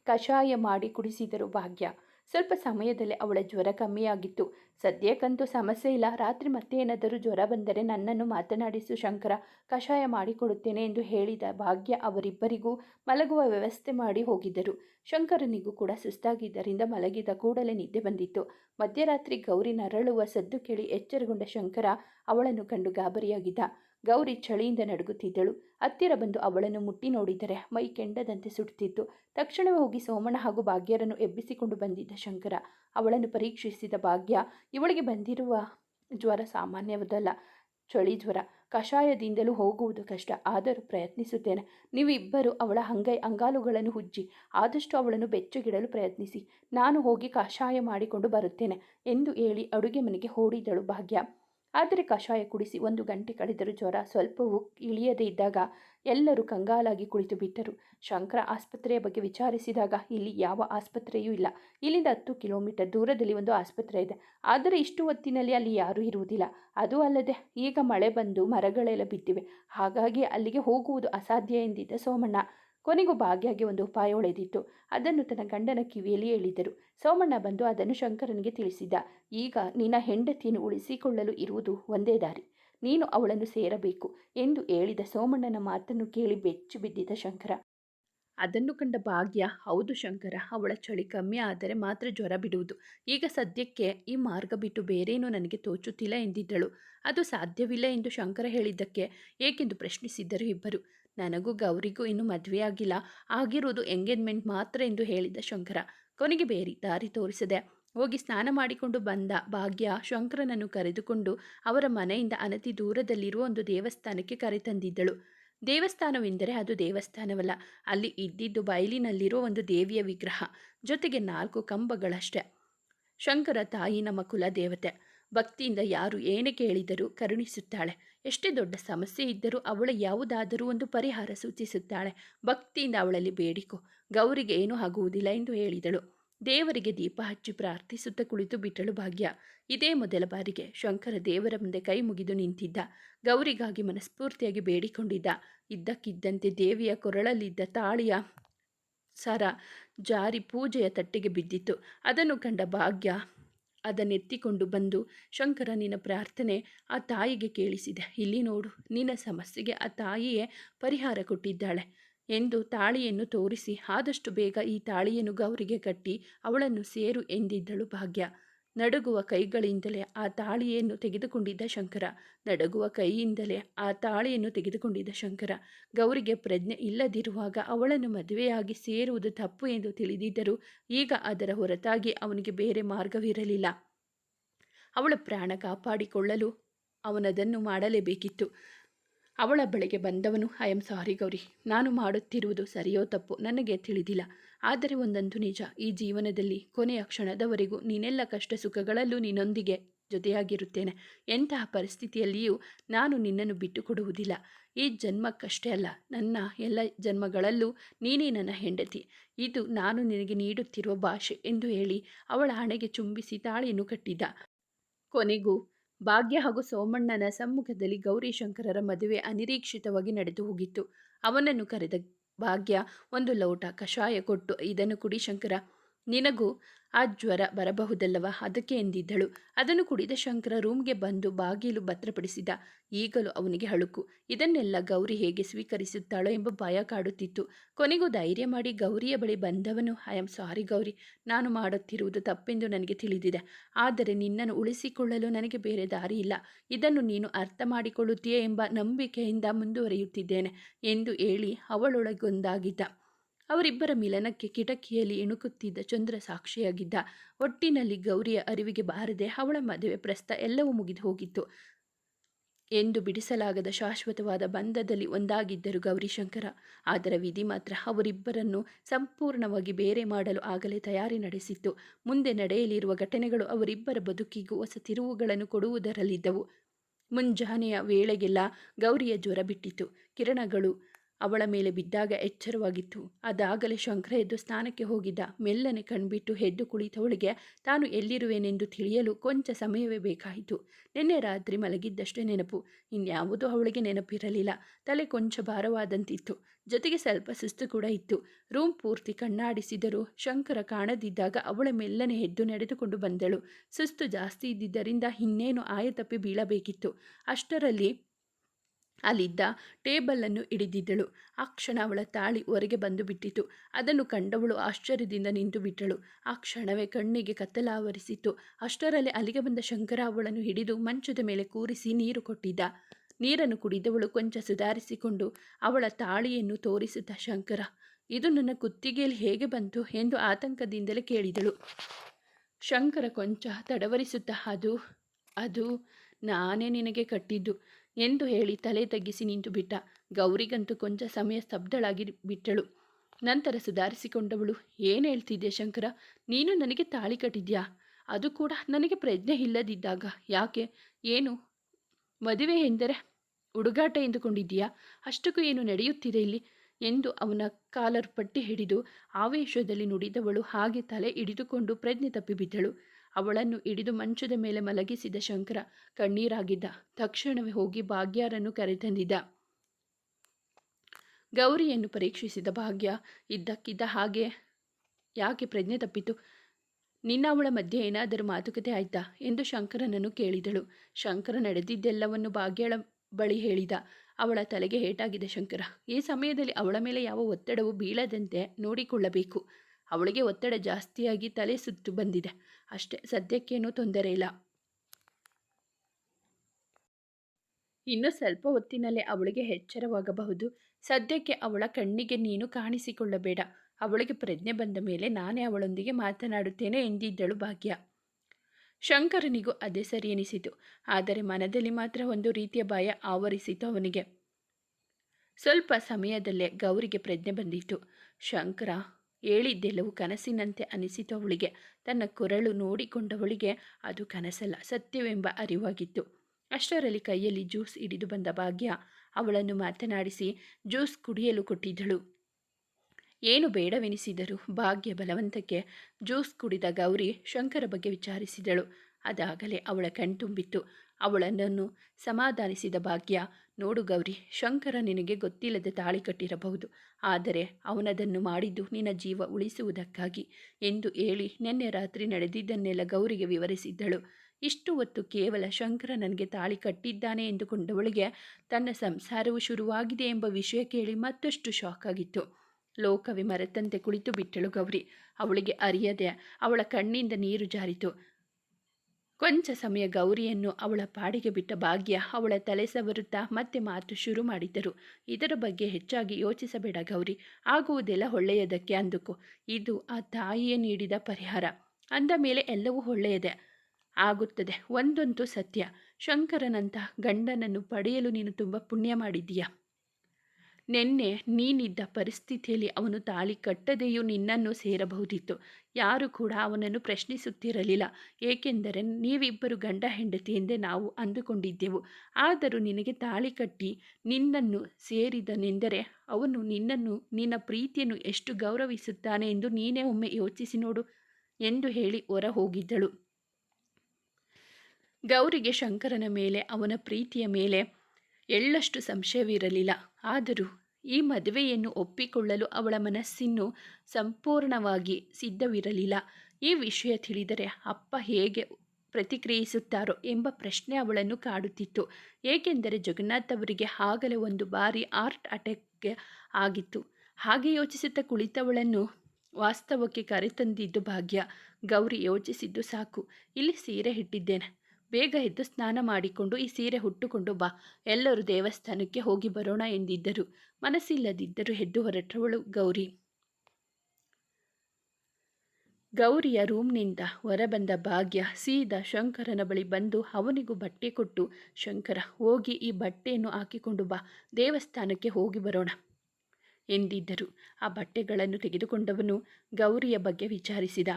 S1: ಕಷಾಯ ಮಾಡಿ ಕುಡಿಸಿದರು ಭಾಗ್ಯ. ಸ್ವಲ್ಪ ಸಮಯದಲ್ಲಿ ಅವಳ ಜ್ವರ ಕಮ್ಮಿಯಾಗಿತ್ತು. ಸದ್ಯಕ್ಕಂತೂ ಸಮಸ್ಯೆ ಇಲ್ಲ. ರಾತ್ರಿ ಮತ್ತೆ ಏನಾದರೂ ಜ್ವರ ಬಂದರೆ ನನ್ನನ್ನು ಮಾತನಾಡಿಸು ಶಂಕರ. ಕಷಾಯ ಮಾಡಿಕೊಡುತ್ತೇನೆ ಎಂದು ಹೇಳಿದ ಭಾಗ್ಯ ಅವರಿಬ್ಬರಿಗೂ ಮಲಗುವ ವ್ಯವಸ್ಥೆ ಮಾಡಿ ಹೋಗಿದ್ದರು. ಶಂಕರನಿಗೂ ಕೂಡ ಸುಸ್ತಾಗಿದ್ದರಿಂದ ಮಲಗಿದ ಕೂಡಲೇ ನಿದ್ದೆ ಬಂದಿತ್ತು. ಮಧ್ಯರಾತ್ರಿ ಗೌರಿ ನರಳುವ ಸದ್ದು ಕೇಳಿ ಎಚ್ಚರಗೊಂಡ ಶಂಕರ ಅವಳನ್ನು ಕಂಡು ಗಾಬರಿಯಾಗಿದ್ದ. ಗೌರಿ ಚಳಿಯಿಂದ ನಡುಗುತ್ತಿದ್ದಳು. ಹತ್ತಿರ ಬಂದು ಅವಳನ್ನು ಮುಟ್ಟಿ ನೋಡಿದರೆ ಮೈ ಕೆಂಡದಂತೆ ಸುಡುತ್ತಿತ್ತು. ತಕ್ಷಣವೇ ಹೋಗಿ ಸೋಮಣ್ಣ ಹಾಗೂ ಭಾಗ್ಯರನ್ನು ಎಬ್ಬಿಸಿಕೊಂಡು ಬಂದಿದ್ದ ಶಂಕರ, ಅವಳನ್ನು ಪರೀಕ್ಷಿಸಿದ ಭಾಗ್ಯ, ಇವಳಿಗೆ ಬಂದಿರುವ ಜ್ವರ ಸಾಮಾನ್ಯವದಲ್ಲ, ಚಳಿ ಜ್ವರ. ಕಷಾಯದಿಂದಲೂ ಹೋಗುವುದು ಕಷ್ಟ. ಆದರೂ ಪ್ರಯತ್ನಿಸುತ್ತೇನೆ. ನೀವಿಬ್ಬರು ಅವಳ ಹಂಗೈ ಅಂಗಾಲುಗಳನ್ನು ಹುಜ್ಜಿ. ಆದಷ್ಟು ಅವಳನ್ನು ಬೆಚ್ಚಗಿಡಲು ಪ್ರಯತ್ನಿಸಿ. ನಾನು ಹೋಗಿ ಕಷಾಯ ಮಾಡಿಕೊಂಡು ಬರುತ್ತೇನೆ ಎಂದು ಹೇಳಿ ಅಡುಗೆ ಮನೆಗೆ ಓಡಿದಳು ಭಾಗ್ಯ. ಆದರೆ ಕಷಾಯ ಕುಡಿಸಿ ಒಂದು ಗಂಟೆ ಕಳೆದರೂ ಜ್ವರ ಸ್ವಲ್ಪವೂ ಇಳಿಯದೇ ಇದ್ದಾಗ ಎಲ್ಲರೂ ಕಂಗಾಲಾಗಿ ಕುಳಿತು ಬಿಟ್ಟರು. ಶಂಕರ ಆಸ್ಪತ್ರೆಯ ಬಗ್ಗೆ ವಿಚಾರಿಸಿದಾಗ ಇಲ್ಲಿ ಯಾವ ಆಸ್ಪತ್ರೆಯೂ ಇಲ್ಲ. ಇಲ್ಲಿಂದ ಹತ್ತು ಕಿಲೋಮೀಟರ್ ದೂರದಲ್ಲಿ ಒಂದು ಆಸ್ಪತ್ರೆ ಇದೆ. ಆದರೆ ಇಷ್ಟು ಹೊತ್ತಿನಲ್ಲಿ ಅಲ್ಲಿ ಯಾರೂ ಇರುವುದಿಲ್ಲ. ಅದು ಅಲ್ಲದೆ ಈಗ ಮಳೆ ಬಂದು ಮರಗಳೆಲ್ಲ ಬಿದ್ದಿವೆ. ಹಾಗಾಗಿ ಅಲ್ಲಿಗೆ ಹೋಗುವುದು ಅಸಾಧ್ಯ ಎಂದಿದ್ದ ಸೋಮಣ್ಣ. ಕೊನೆಗೂ ಭಾಗ್ಯಗೆ ಒಂದು ಉಪಾಯ ಒಳೆದಿತ್ತು. ಅದನ್ನು ತನ್ನ ಗಂಡನ ಕಿವಿಯಲ್ಲಿ ಹೇಳಿದರು ಸೋಮಣ್ಣ ಬಂದು ಅದನ್ನು ಶಂಕರನಿಗೆ ತಿಳಿಸಿದ, ಈಗ ನಿನ್ನ ಹೆಂಡತಿಯನ್ನು ಉಳಿಸಿಕೊಳ್ಳಲು ಇರುವುದು ಒಂದೇ ದಾರಿ. ನೀನು ಅವಳನ್ನು ಸೇರಬೇಕು ಎಂದು ಹೇಳಿದ ಸೋಮಣ್ಣನ ಮಾತನ್ನು ಕೇಳಿ ಬೆಚ್ಚು ಬಿದ್ದಿದ್ದ ಶಂಕರ. ಅದನ್ನು ಕಂಡ ಭಾಗ್ಯ, ಹೌದು ಶಂಕರ, ಅವಳ ಚಳಿ ಕಮ್ಮಿ ಆದರೆ ಮಾತ್ರ ಜ್ವರ ಬಿಡುವುದು. ಈಗ ಸದ್ಯಕ್ಕೆ ಈ ಮಾರ್ಗ ಬಿಟ್ಟು ಬೇರೇನೂ ನನಗೆ ತೋಚುತ್ತಿಲ್ಲ ಎಂದಿದ್ದಳು. ಅದು ಸಾಧ್ಯವಿಲ್ಲ ಎಂದು ಶಂಕರ ಹೇಳಿದ್ದಕ್ಕೆ ಏಕೆಂದು ಪ್ರಶ್ನಿಸಿದ್ದರು ಇಬ್ಬರು. ನನಗೂ ಗೌರಿಗೂ ಇನ್ನೂ ಮದುವೆಯಾಗಿಲ್ಲ ಆಗಿರುವುದು ಎಂಗೇಜ್ಮೆಂಟ್ ಮಾತ್ರ ಎಂದು ಹೇಳಿದ ಶಂಕರ. ಕೊನೆಗೆ ಬೇರಿ ದಾರಿ ತೋರಿಸದೆ. ಹೋಗಿ ಸ್ನಾನ ಮಾಡಿಕೊಂಡು ಬಂದ ಭಾಗ್ಯ ಶಂಕರನನ್ನು ಕರೆದುಕೊಂಡು ಅವರ ಮನೆಯಿಂದ ಅನತಿ ದೂರದಲ್ಲಿರುವ ಒಂದು ದೇವಸ್ಥಾನಕ್ಕೆ ಕರೆತಂದಿದ್ದಳು. ದೇವಸ್ಥಾನವೆಂದರೆ ಅದು ದೇವಸ್ಥಾನವಲ್ಲ, ಅಲ್ಲಿ ಇದ್ದಿದ್ದು ಬಯಲಿನಲ್ಲಿರುವ ಒಂದು ದೇವಿಯ ವಿಗ್ರಹ, ಜೊತೆಗೆ ನಾಲ್ಕು ಕಂಬಗಳಷ್ಟೆ. ಶಂಕರ ತಾಯಿ ನಮ್ಮ ಕುಲ ದೇವತೆ ಭಕ್ತಿಯಿಂದ ಯಾರು ಏನೇ ಕೇಳಿದರೂ ಕರುಣಿಸುತ್ತಾಳೆ. ಎಷ್ಟೇ ದೊಡ್ಡ ಸಮಸ್ಯೆ ಇದ್ದರೂ ಅವಳು ಯಾವುದಾದರೂ ಒಂದು ಪರಿಹಾರ ಸೂಚಿಸುತ್ತಾಳೆ. ಭಕ್ತಿಯಿಂದ ಅವಳಲ್ಲಿ ಬೇಡಿಕೊ. ಗೌರಿಗೆ ಏನೂ ಆಗುವುದಿಲ್ಲ ಎಂದು ಹೇಳಿದಳು. ದೇವರಿಗೆ ದೀಪ ಹಚ್ಚಿ ಪ್ರಾರ್ಥಿಸುತ್ತಾ ಕುಳಿತು ಬಿಟ್ಟಳು ಭಾಗ್ಯ. ಇದೇ ಮೊದಲ ಬಾರಿಗೆ ಶಂಕರ ದೇವರ ಮುಂದೆ ಕೈ ಮುಗಿದು ನಿಂತಿದ್ದ. ಗೌರಿಗಾಗಿ ಮನಸ್ಫೂರ್ತಿಯಾಗಿ ಬೇಡಿಕೊಂಡಿದ್ದ. ಇದ್ದಕ್ಕಿದ್ದಂತೆ ದೇವಿಯ ಕೊರಳಲ್ಲಿದ್ದ ತಾಳಿಯ ಸರ ಜಾರಿ ಪೂಜೆಯ ತಟ್ಟೆಗೆ ಬಿದ್ದಿತ್ತು. ಅದನ್ನು ಕಂಡ ಭಾಗ್ಯ ಅದನ್ನೆತ್ತಿಕೊಂಡು ಬಂದು ಶಂಕರ ನಿನ್ನ ಪ್ರಾರ್ಥನೆ ಆ ತಾಯಿಗೆ ಕೇಳಿಸಿದೆ. ಇಲ್ಲಿ ನೋಡು, ನಿನ್ನ ಸಮಸ್ಯೆಗೆ ಆ ತಾಯಿಯೇ ಪರಿಹಾರ ಕೊಟ್ಟಿದ್ದಾಳೆ ಎಂದು ತಾಳಿಯನ್ನು ತೋರಿಸಿ, ಆದಷ್ಟು ಬೇಗ ಈ ತಾಳಿಯನ್ನು ಗೌರಿಗೆ ಕಟ್ಟಿ ಅವಳನ್ನು ಸೇರು ಎಂದಿದ್ದಳು ಭಾಗ್ಯ. ನಡುಗುವ ಕೈಗಳಿಂದಲೇ ಆ ತಾಳಿಯನ್ನು ತೆಗೆದುಕೊಂಡಿದ್ದ ಶಂಕರ. ನಡುಗುವ ಕೈಯಿಂದಲೇ ಆ ತಾಳಿಯನ್ನು ತೆಗೆದುಕೊಂಡಿದ್ದ ಶಂಕರ. ಗೌರಿಗೆ ಪ್ರಜ್ಞೆ ಇಲ್ಲದಿರುವಾಗ ಅವಳನ್ನು ಮದುವೆಯಾಗಿ ಸೇರುವುದು ತಪ್ಪು ಎಂದು ತಿಳಿದಿದ್ದರೂ ಈಗ ಅದರ ಹೊರತಾಗಿ ಅವನಿಗೆ ಬೇರೆ ಮಾರ್ಗವಿರಲಿಲ್ಲ. ಅವಳ ಪ್ರಾಣ ಕಾಪಾಡಿಕೊಳ್ಳಲು ಅವನದನ್ನು ಮಾಡಲೇಬೇಕಿತ್ತು. ಅವಳ ಬಳಿಗೆ ಬಂದವನು, ಐ ಆಮ್ ಸಾರಿ ಗೌರಿ. ನಾನು ಮಾಡುತ್ತಿರುವುದು ಸರಿಯೋ ತಪ್ಪು? ನನಗೆ ತಿಳಿದಿಲ್ಲ. ಆದರೆ ಒಂದಂತೂ ನಿಜ. ಈ ಜೀವನದಲ್ಲಿ, ಕೊನೆಯ ಕ್ಷಣದವರೆಗೂ ನೀನೆಲ್ಲ ಕಷ್ಟ ಸುಖಗಳಲ್ಲೂ ನಿನ್ನೊಂದಿಗೆ ಜೊತೆಯಾಗಿರುತ್ತೇನೆ. ಎಂತಹ ಪರಿಸ್ಥಿತಿಯಲ್ಲಿಯೂ ನಾನು ನಿನ್ನನ್ನು ಬಿಟ್ಟು ಕೊಡುವುದಿಲ್ಲ ಈ ಜನ್ಮಕ್ಕಷ್ಟೇ ಅಲ್ಲ, ನನ್ನ ಎಲ್ಲ ಜನ್ಮಗಳಲ್ಲೂ ನೀನೇ ನನ್ನ ಹೆಂಡತಿ. ಇದು ನಾನು ನಿನಗೆ ನೀಡುತ್ತಿರುವ ಭಾಷೆ ಎಂದು ಹೇಳಿ ಅವಳ ಹಣೆಗೆ ಚುಂಬಿಸಿ ತಾಳಿಯನ್ನು ಕಟ್ಟಿದ್ದ ಕೊನೆಗೂ ಭಾಗ್ಯ ಹಾಗೂ ಸೋಮಣ್ಣನ ಸಮ್ಮುಖದಲ್ಲಿ ಗೌರಿಶಂಕರರ ಮದುವೆ ಅನಿರೀಕ್ಷಿತವಾಗಿ ನಡೆದು ಹೋಗಿತ್ತು. ಅವನನ್ನು ಕರೆದ ಭಾಗ್ಯ, ಒಂದು ಲೋಟ ಕಷಾಯ ಕೊಟ್ಟು, ಇದನ್ನು ಕುಡಿ ಶಂಕರ ನಿನಗೂ ಆ ಜ್ವರ ಬರಬಹುದಲ್ಲವ? ಅದಕ್ಕೆ ಎಂದಿದ್ದಳು. ಅದನ್ನು ಕುಡಿದ ಶಂಕರ ರೂಮ್ಗೆ ಬಂದು ಬಾಗಿಲು ಭದ್ರಪಡಿಸಿದ. ಈಗಲೂ ಅವನಿಗೆ ಹಳುಕು. ಇದನ್ನೆಲ್ಲ ಗೌರಿ ಹೇಗೆ ಸ್ವೀಕರಿಸುತ್ತಾಳೋ ಎಂಬ ಭಯ ಕಾಡುತ್ತಿತ್ತು. ಕೊನೆಗೂ ಧೈರ್ಯ ಮಾಡಿ ಗೌರಿಯ ಬಳಿ ಬಂದವನು, ಐ ಆಮ್ ಸಾರಿ ಗೌರಿ. ನಾನು ಮಾಡುತ್ತಿರುವುದು ತಪ್ಪೆಂದು ನನಗೆ ತಿಳಿದಿದೆ. ಆದರೆ ನಿನ್ನನ್ನು ಉಳಿಸಿಕೊಳ್ಳಲು ನನಗೆ ಬೇರೆ ದಾರಿ ಇಲ್ಲ. ಇದನ್ನು ನೀನು ಅರ್ಥ ಮಾಡಿಕೊಳ್ಳುತ್ತೀಯೇ ಎಂಬ ನಂಬಿಕೆಯಿಂದ ಮುಂದುವರಿಯುತ್ತಿದ್ದೇನೆ ಎಂದು ಹೇಳಿ ಅವಳೊಳಗೊಂದಾಗಿದ್ದ. ಅವರಿಬ್ಬರ ಮಿಲನಕ್ಕೆ ಕಿಟಕಿಯಲ್ಲಿ ಇಣುಕುತ್ತಿದ್ದ ಚಂದ್ರ ಸಾಕ್ಷಿಯಾಗಿದ್ದ. ಒಟ್ಟಿನಲ್ಲಿ ಗೌರಿಯ ಅರಿವಿಗೆ ಬಾರದೆ ಅವಳ ಮದುವೆ ಪ್ರಸ್ತ ಎಲ್ಲವೂ ಮುಗಿದು ಹೋಗಿತ್ತು. ಎಂದು ಬಿಡಿಸಲಾಗದ ಶಾಶ್ವತವಾದ ಬಂಧದಲ್ಲಿ ಒಂದಾಗಿದ್ದರು ಗೌರಿಶಂಕರ. ಆದರೆ ವಿಧಿ ಮಾತ್ರ ಅವರಿಬ್ಬರನ್ನು ಸಂಪೂರ್ಣವಾಗಿ ಬೇರೆ ಮಾಡಲು ಆಗಲೇ ತಯಾರಿ ನಡೆಸಿತ್ತು. ಮುಂದೆ ನಡೆಯಲಿರುವ ಘಟನೆಗಳು ಅವರಿಬ್ಬರ ಬದುಕಿಗೂ ಹೊಸ ತಿರುವುಗಳನ್ನು ಕೊಡುವುದರಲ್ಲಿದ್ದವು. ಮುಂಜಾನೆಯ ವೇಳೆಗೆಲ್ಲ ಗೌರಿಯ ಜ್ವರ ಬಿಟ್ಟಿತು ಕಿರಣಗಳು ಅವಳ ಮೇಲೆ ಬಿದ್ದಾಗ ಎಚ್ಚರವಾಗಿತ್ತು. ಅದಾಗಲೇ ಶಂಕರ ಎದ್ದು ಸ್ನಾನಕ್ಕೆ ಹೋಗಿದ್ದ. ಮೆಲ್ಲನೆ ಕಣ್ಬಿಟ್ಟು ಎದ್ದು ಕುಳಿತವಳಿಗೆ, ತಾನು ಎಲ್ಲಿರುವೆನೆಂದು ತಿಳಿಯಲು ಕೊಂಚ ಸಮಯವೇ ಬೇಕಾಯಿತು. ನಿನ್ನೆ ರಾತ್ರಿ ಮಲಗಿದ್ದಷ್ಟೇ ನೆನಪು. ಇನ್ಯಾವುದೂ ಅವಳಿಗೆ ನೆನಪಿರಲಿಲ್ಲ. ತಲೆ ಕೊಂಚ ಭಾರವಾದಂತಿತ್ತು. ಜೊತೆಗೆ ಸ್ವಲ್ಪ ಸುಸ್ತು ಕೂಡ ಇತ್ತು. ರೂಮ್ ಪೂರ್ತಿ ಕಣ್ಣಾಡಿಸಿದರೂ ಶಂಕರ ಕಾಣದಿದ್ದಾಗ ಅವಳ ಮೆಲ್ಲನೆ ಎದ್ದು ನಡೆದುಕೊಂಡು ಬಂದಳು. ಸುಸ್ತು ಜಾಸ್ತಿ ಇದ್ದಿದ್ದರಿಂದ ಇನ್ನೇನು ಆಯತಪ್ಪಿ ಬೀಳಬೇಕಿತ್ತು. ಅಷ್ಟರಲ್ಲಿ ಅಲ್ಲಿದ್ದ ಟೇಬಲನ್ನು ಹಿಡಿದಿದ್ದಳು. ಆ ಕ್ಷಣ ಅವಳ ತಾಳಿ ಹೊರಗೆ ಬಂದು ಬಿಟ್ಟಿತು ಅದನ್ನು ಕಂಡವಳು ಆಶ್ಚರ್ಯದಿಂದ ನಿಂತು ಬಿಟ್ಟಳು ಆ ಕ್ಷಣವೇ ಕಣ್ಣಿಗೆ ಕತ್ತಲಾವರಿಸಿತು ಅಷ್ಟರಲ್ಲಿ ಅಲ್ಲಿಗೆ ಬಂದ ಶಂಕರ ಅವಳನ್ನು ಹಿಡಿದು ಮಂಚದ ಮೇಲೆ ಕೂರಿಸಿ ನೀರು ಕೊಟ್ಟಿದ್ದ. ನೀರನ್ನು ಕುಡಿದವಳು ಕೊಂಚ ಸುಧಾರಿಸಿಕೊಂಡು ಅವಳ ತಾಳಿಯನ್ನು ತೋರಿಸಿದ್ದ ಶಂಕರ, ಇದು ನನ್ನ ಕುತ್ತಿಗೆಯಲ್ಲಿ ಹೇಗೆ ಬಂತು? ಎಂದು ಆತಂಕದಿಂದಲೇ ಕೇಳಿದಳು. ಶಂಕರ ಕೊಂಚ ತಡವರಿಸುತ್ತಾ, ಅದು ಅದು ನಾನೇ ನಿನಗೆ ಕಟ್ಟಿದ್ದು. ಎಂದು ಹೇಳಿ ತಲೆ ತಗ್ಗಿಸಿ ನಿಂತು ಬಿಟ್ಟ. ಗೌರಿಗಂತೂ ಕೊಂಚ ಸಮಯ ಸ್ತಬ್ಧಳಾಗಿ ಬಿಟ್ಟಳು ನಂತರ ಸುಧಾರಿಸಿಕೊಂಡವಳು, ಏನು ಹೇಳ್ತಿದ್ದೆ ಶಂಕರ? ನೀನು ನನಗೆ ತಾಳಿ ಕಟ್ಟಿದ್ಯಾ? ಅದು ಕೂಡ ನನಗೆ ಪ್ರಜ್ಞೆ ಇಲ್ಲದಿದ್ದಾಗ. ಯಾಕೆ? ಏನು? ಮದುವೆ ಎಂದರೆ ಹುಡುಗಾಟ ಎಂದುಕೊಂಡಿದ್ದೀಯಾ? ಅಷ್ಟಕ್ಕೂ ಏನು ನಡೆಯುತ್ತಿದೆ ಇಲ್ಲಿ? ಎಂದು ಅವನ ಕಾಲರ್ ಪಟ್ಟಿ ಹಿಡಿದು ಆವೇಶದಲ್ಲಿ ನುಡಿದವಳು ಹಾಗೆ ತಲೆ ಹಿಡಿದುಕೊಂಡು ಪ್ರಜ್ಞೆ ತಪ್ಪಿಬಿದ್ದಳು. ಅವಳನ್ನು ಹಿಡಿದು ಮಂಚದ ಮೇಲೆ ಮಲಗಿಸಿದ ಶಂಕರ ಕಣ್ಣೀರಾಗಿದ್ದ. ತಕ್ಷಣವೇ ಹೋಗಿ ಭಾಗ್ಯರನ್ನು ಕರೆತಂದಿದ್ದ ಗೌರಿಯನ್ನು ಪರೀಕ್ಷಿಸಿದ ಭಾಗ್ಯ ಇದ್ದಕ್ಕಿದ್ದ ಹಾಗೆ ಯಾಕೆ ಪ್ರಜ್ಞೆ ತಪ್ಪಿತು? ನಿನ್ನ ಅವಳ ಮಧ್ಯೆ ಏನಾದರೂ ಮಾತುಕತೆ ಆಯ್ತಾ? ಎಂದು ಶಂಕರನನ್ನು ಕೇಳಿದಳು. ಶಂಕರ ನಡೆದಿದ್ದೆಲ್ಲವನ್ನು ಭಾಗ್ಯಳ ಬಳಿ ಹೇಳಿದ. ಅವಳ ತಲೆಗೆ ಹೇಟಾಗಿದೆ ಶಂಕರ, ಈ ಸಮಯದಲ್ಲಿ ಅವಳ ಮೇಲೆ ಯಾವ ಒತ್ತಡವೂ ಬೀಳದಂತೆ ನೋಡಿಕೊಳ್ಳಬೇಕು. ಅವಳಿಗೆ ಒತ್ತಡ ಜಾಸ್ತಿಯಾಗಿ ತಲೆ ಸುತ್ತು ಬಂದಿದೆ. ಅಷ್ಟೇ, ಸದ್ಯಕ್ಕೇನೂ ತೊಂದರೆ ಇಲ್ಲ. ಇನ್ನು ಸ್ವಲ್ಪ ಹೊತ್ತಿನಲ್ಲೇ ಅವಳಿಗೆ ಎಚ್ಚರವಾಗಬಹುದು. ಸದ್ಯಕ್ಕೆ ಅವಳ ಕಣ್ಣಿಗೆ ನೀನು ಕಾಣಿಸಿಕೊಳ್ಳಬೇಡ. ಅವಳಿಗೆ ಪ್ರಜ್ಞೆ ಬಂದ ಮೇಲೆ ನಾನೇ ಅವಳೊಂದಿಗೆ ಮಾತನಾಡುತ್ತೇನೆ ಎಂದಿದ್ದಳು ಭಾಗ್ಯ. ಶಂಕರನಿಗೂ ಅದೇ ಸರಿ ಎನಿಸಿತು. ಆದರೆ ಮನದಲ್ಲಿ ಮಾತ್ರ ಒಂದು ರೀತಿಯ ಭಯ ಆವರಿಸಿತು ಅವನಿಗೆ. ಸ್ವಲ್ಪ ಸಮಯದಲ್ಲೇ ಗೌರಿಗೆ ಪ್ರಜ್ಞೆ ಬಂದಿತ್ತು. ಶಂಕರ ಹೇಳಿದ್ದೆಲ್ಲವೂ ಕನಸಿನಂತೆ ಅನಿಸಿತು ಅವಳಿಗೆ ತನ್ನ ಕೊರಳು ನೋಡಿಕೊಂಡವಳಿಗೆ ಅದು ಕನಸಲ್ಲ, ಸತ್ಯವೆಂಬ ಅರಿವಾಗಿತ್ತು. ಅಷ್ಟರಲ್ಲಿ ಕೈಯಲ್ಲಿ ಜ್ಯೂಸ್ ಹಿಡಿದು ಬಂದ ಭಾಗ್ಯ ಅವಳನ್ನು ಮಾತನಾಡಿಸಿ, ಜ್ಯೂಸ್ ಕುಡಿಯಲು ಕೊಟ್ಟಿದ್ದಳು. ಏನು ಬೇಡವೆನಿಸಿದರು ಭಾಗ್ಯ ಬಲವಂತಕ್ಕೆ ಜ್ಯೂಸ್ ಕುಡಿದ ಗೌರಿ ಶಂಕರ ಬಗ್ಗೆ ವಿಚಾರಿಸಿದಳು. ಅದಾಗಲೇ ಅವಳ ಕಣ್ತುಂಬಿತ್ತು ಅವಳನ್ನು ಸಮಾಧಾನಿಸಿದ ಭಾಗ್ಯ ನೋಡು ಗೌರಿ, ಶಂಕರ ನಿನಗೆ ಗೊತ್ತಿಲ್ಲದೆ ತಾಳಿ ಕಟ್ಟಿರಬಹುದು. ಆದರೆ ಅವನದನ್ನು ಮಾಡಿದ್ದು ನಿನ್ನ ಜೀವ ಉಳಿಸುವುದಕ್ಕಾಗಿ ಎಂದು ಹೇಳಿ ನಿನ್ನೆ ರಾತ್ರಿ ನಡೆದಿದ್ದನ್ನೆಲ್ಲ ಗೌರಿಗೆ ವಿವರಿಸಿದ್ದಳು. ಇಷ್ಟು ಹೊತ್ತು ಕೇವಲ ಶಂಕರ ನನಗೆ ತಾಳಿ ಕಟ್ಟಿದ್ದಾನೆ ಎಂದುಕೊಂಡವಳಿಗೆ ತನ್ನ ಸಂಸಾರವು ಶುರುವಾಗಿದೆ ಎಂಬ ವಿಷಯ ಕೇಳಿ ಮತ್ತಷ್ಟು ಶಾಕ್ ಆಗಿತ್ತು. ಲೋಕವೇ ಮರೆತಂತೆ ಕುಳಿತು ಬಿಟ್ಟಳು ಗೌರಿ. ಅವಳಿಗೆ ಅರಿಯದೆ ಅವಳ ಕಣ್ಣಿಂದ ನೀರು ಜಾರಿತು. ಕೊಂಚ ಸಮಯ ಗೌರಿಯನ್ನು ಅವಳ ಪಾಡಿಗೆ ಬಿಟ್ಟ ಭಾಗ್ಯ ಅವಳ ತಲೆ ಸವರುತ್ತಾ ಮತ್ತೆ ಮಾತು ಶುರು ಮಾಡಿದ್ದರು ಇದರ ಬಗ್ಗೆ ಹೆಚ್ಚಾಗಿ ಯೋಚಿಸಬೇಡ ಗೌರಿ. ಆಗುವುದೆಲ್ಲ ಒಳ್ಳೆಯದಕ್ಕೆ ಅಂದುಕು. ಇದು ಆ ತಾಯಿಯೇ ನೀಡಿದ ಪರಿಹಾರ. ಅಂದ ಮೇಲೆ ಎಲ್ಲವೂ ಒಳ್ಳೆಯದೆ ಆಗುತ್ತದೆ. ಒಂದಂತೂ ಸತ್ಯ. ಶಂಕರನಂತಹ ಗಂಡನನ್ನು ಪಡೆಯಲು ನೀನು ತುಂಬ ಪುಣ್ಯ ಮಾಡಿದ್ದೀಯಾ? ನಿನ್ನೆ ನೀನಿದ್ದ ಪರಿಸ್ಥಿತಿಯಲ್ಲಿ ಅವನು ತಾಳಿ ಕಟ್ಟದೆಯೂ ನಿನ್ನನ್ನು ಸೇರಬಹುದಿತ್ತು. ಯಾರು ಕೂಡ ಅವನನ್ನು ಪ್ರಶ್ನಿಸುತ್ತಿರಲಿಲ್ಲ. ಏಕೆಂದರೆ ನೀವಿಬ್ಬರು ಗಂಡ ಹೆಂಡತಿ ಎಂದೇ ನಾವು ಅಂದುಕೊಂಡಿದ್ದೆವು. ಆದರೂ ನಿನಗೆ ತಾಳಿ ಕಟ್ಟಿ ನಿನ್ನನ್ನು ಸೇರಿದನೆಂದರೆ ಅವನು ನಿನ್ನನ್ನು, ನಿನ್ನ ಪ್ರೀತಿಯನ್ನು ಎಷ್ಟು ಗೌರವಿಸುತ್ತಾನೆ ಎಂದು ನೀನೇ ಒಮ್ಮೆ ಯೋಚಿಸಿ ನೋಡು ಎಂದು ಹೇಳಿ ಹೊರ ಹೋಗಿದ್ದಳು ಗೌರಿಗೆ ಶಂಕರನ ಮೇಲೆ, ಅವನ ಪ್ರೀತಿಯ ಮೇಲೆ ಎಳ್ಳಷ್ಟು ಸಂಶಯವಿರಲಿಲ್ಲ. ಆದರೂ ಈ ಮದುವೆಯನ್ನು ಒಪ್ಪಿಕೊಳ್ಳಲು ಅವಳ ಮನಸ್ಸಿನ್ನು ಸಂಪೂರ್ಣವಾಗಿ ಸಿದ್ಧವಿರಲಿಲ್ಲ. ಈ ವಿಷಯ ತಿಳಿದರೆ ಅಪ್ಪ ಹೇಗೆ ಪ್ರತಿಕ್ರಿಯಿಸುತ್ತಾರೋ ಎಂಬ ಪ್ರಶ್ನೆ ಅವಳನ್ನು ಕಾಡುತ್ತಿತ್ತು. ಏಕೆಂದರೆ ಜಗನ್ನಾಥ್ ಅವರಿಗೆ ಆಗಲೇ ಒಂದು ಬಾರಿ ಆರ್ಟ್ ಅಟ್ಯಾಕ್ ಆಗಿತ್ತು. ಹಾಗೆ ಯೋಚಿಸುತ್ತಾ ಕುಳಿತವಳನ್ನು ವಾಸ್ತವಕ್ಕೆ ಕರೆತಂದಿದ್ದು ಭಾಗ್ಯ. ಗೌರಿ ಯೋಚಿಸಿದ್ದು ಸಾಕು. ಇಲ್ಲಿ ಸೀರೆ ಇಟ್ಟಿದ್ದೇನೆ. ಬೇಗ ಎದ್ದು ಸ್ನಾನ ಮಾಡಿಕೊಂಡು ಈ ಸೀರೆ ಹುಟ್ಟುಕೊಂಡು ಬಾ. ಎಲ್ಲರೂ ದೇವಸ್ಥಾನಕ್ಕೆ ಹೋಗಿ ಬರೋಣ ಎಂದಿದ್ದರು. ಮನಸ್ಸಿಲ್ಲದಿದ್ದರೂ ಎದ್ದು ಹೊರಟವಳು ಗೌರಿ. ಗೌರಿಯ ರೂಮ್ನಿಂದ ಹೊರಬಂದ ಭಾಗ್ಯ ಸೀದಾ ಶಂಕರನ ಬಳಿ ಬಂದು ಅವನಿಗೂ ಬಟ್ಟೆ ಕೊಟ್ಟು, ಶಂಕರ, ಹೋಗಿ ಈ ಬಟ್ಟೆಯನ್ನು ಹಾಕಿಕೊಂಡು ಬಾ. ದೇವಸ್ಥಾನಕ್ಕೆ ಹೋಗಿ ಬರೋಣ ಎಂದಿದ್ದರು. ಆ ಬಟ್ಟೆಗಳನ್ನು ತೆಗೆದುಕೊಂಡವನು ಗೌರಿಯ ಬಗ್ಗೆ ವಿಚಾರಿಸಿದ.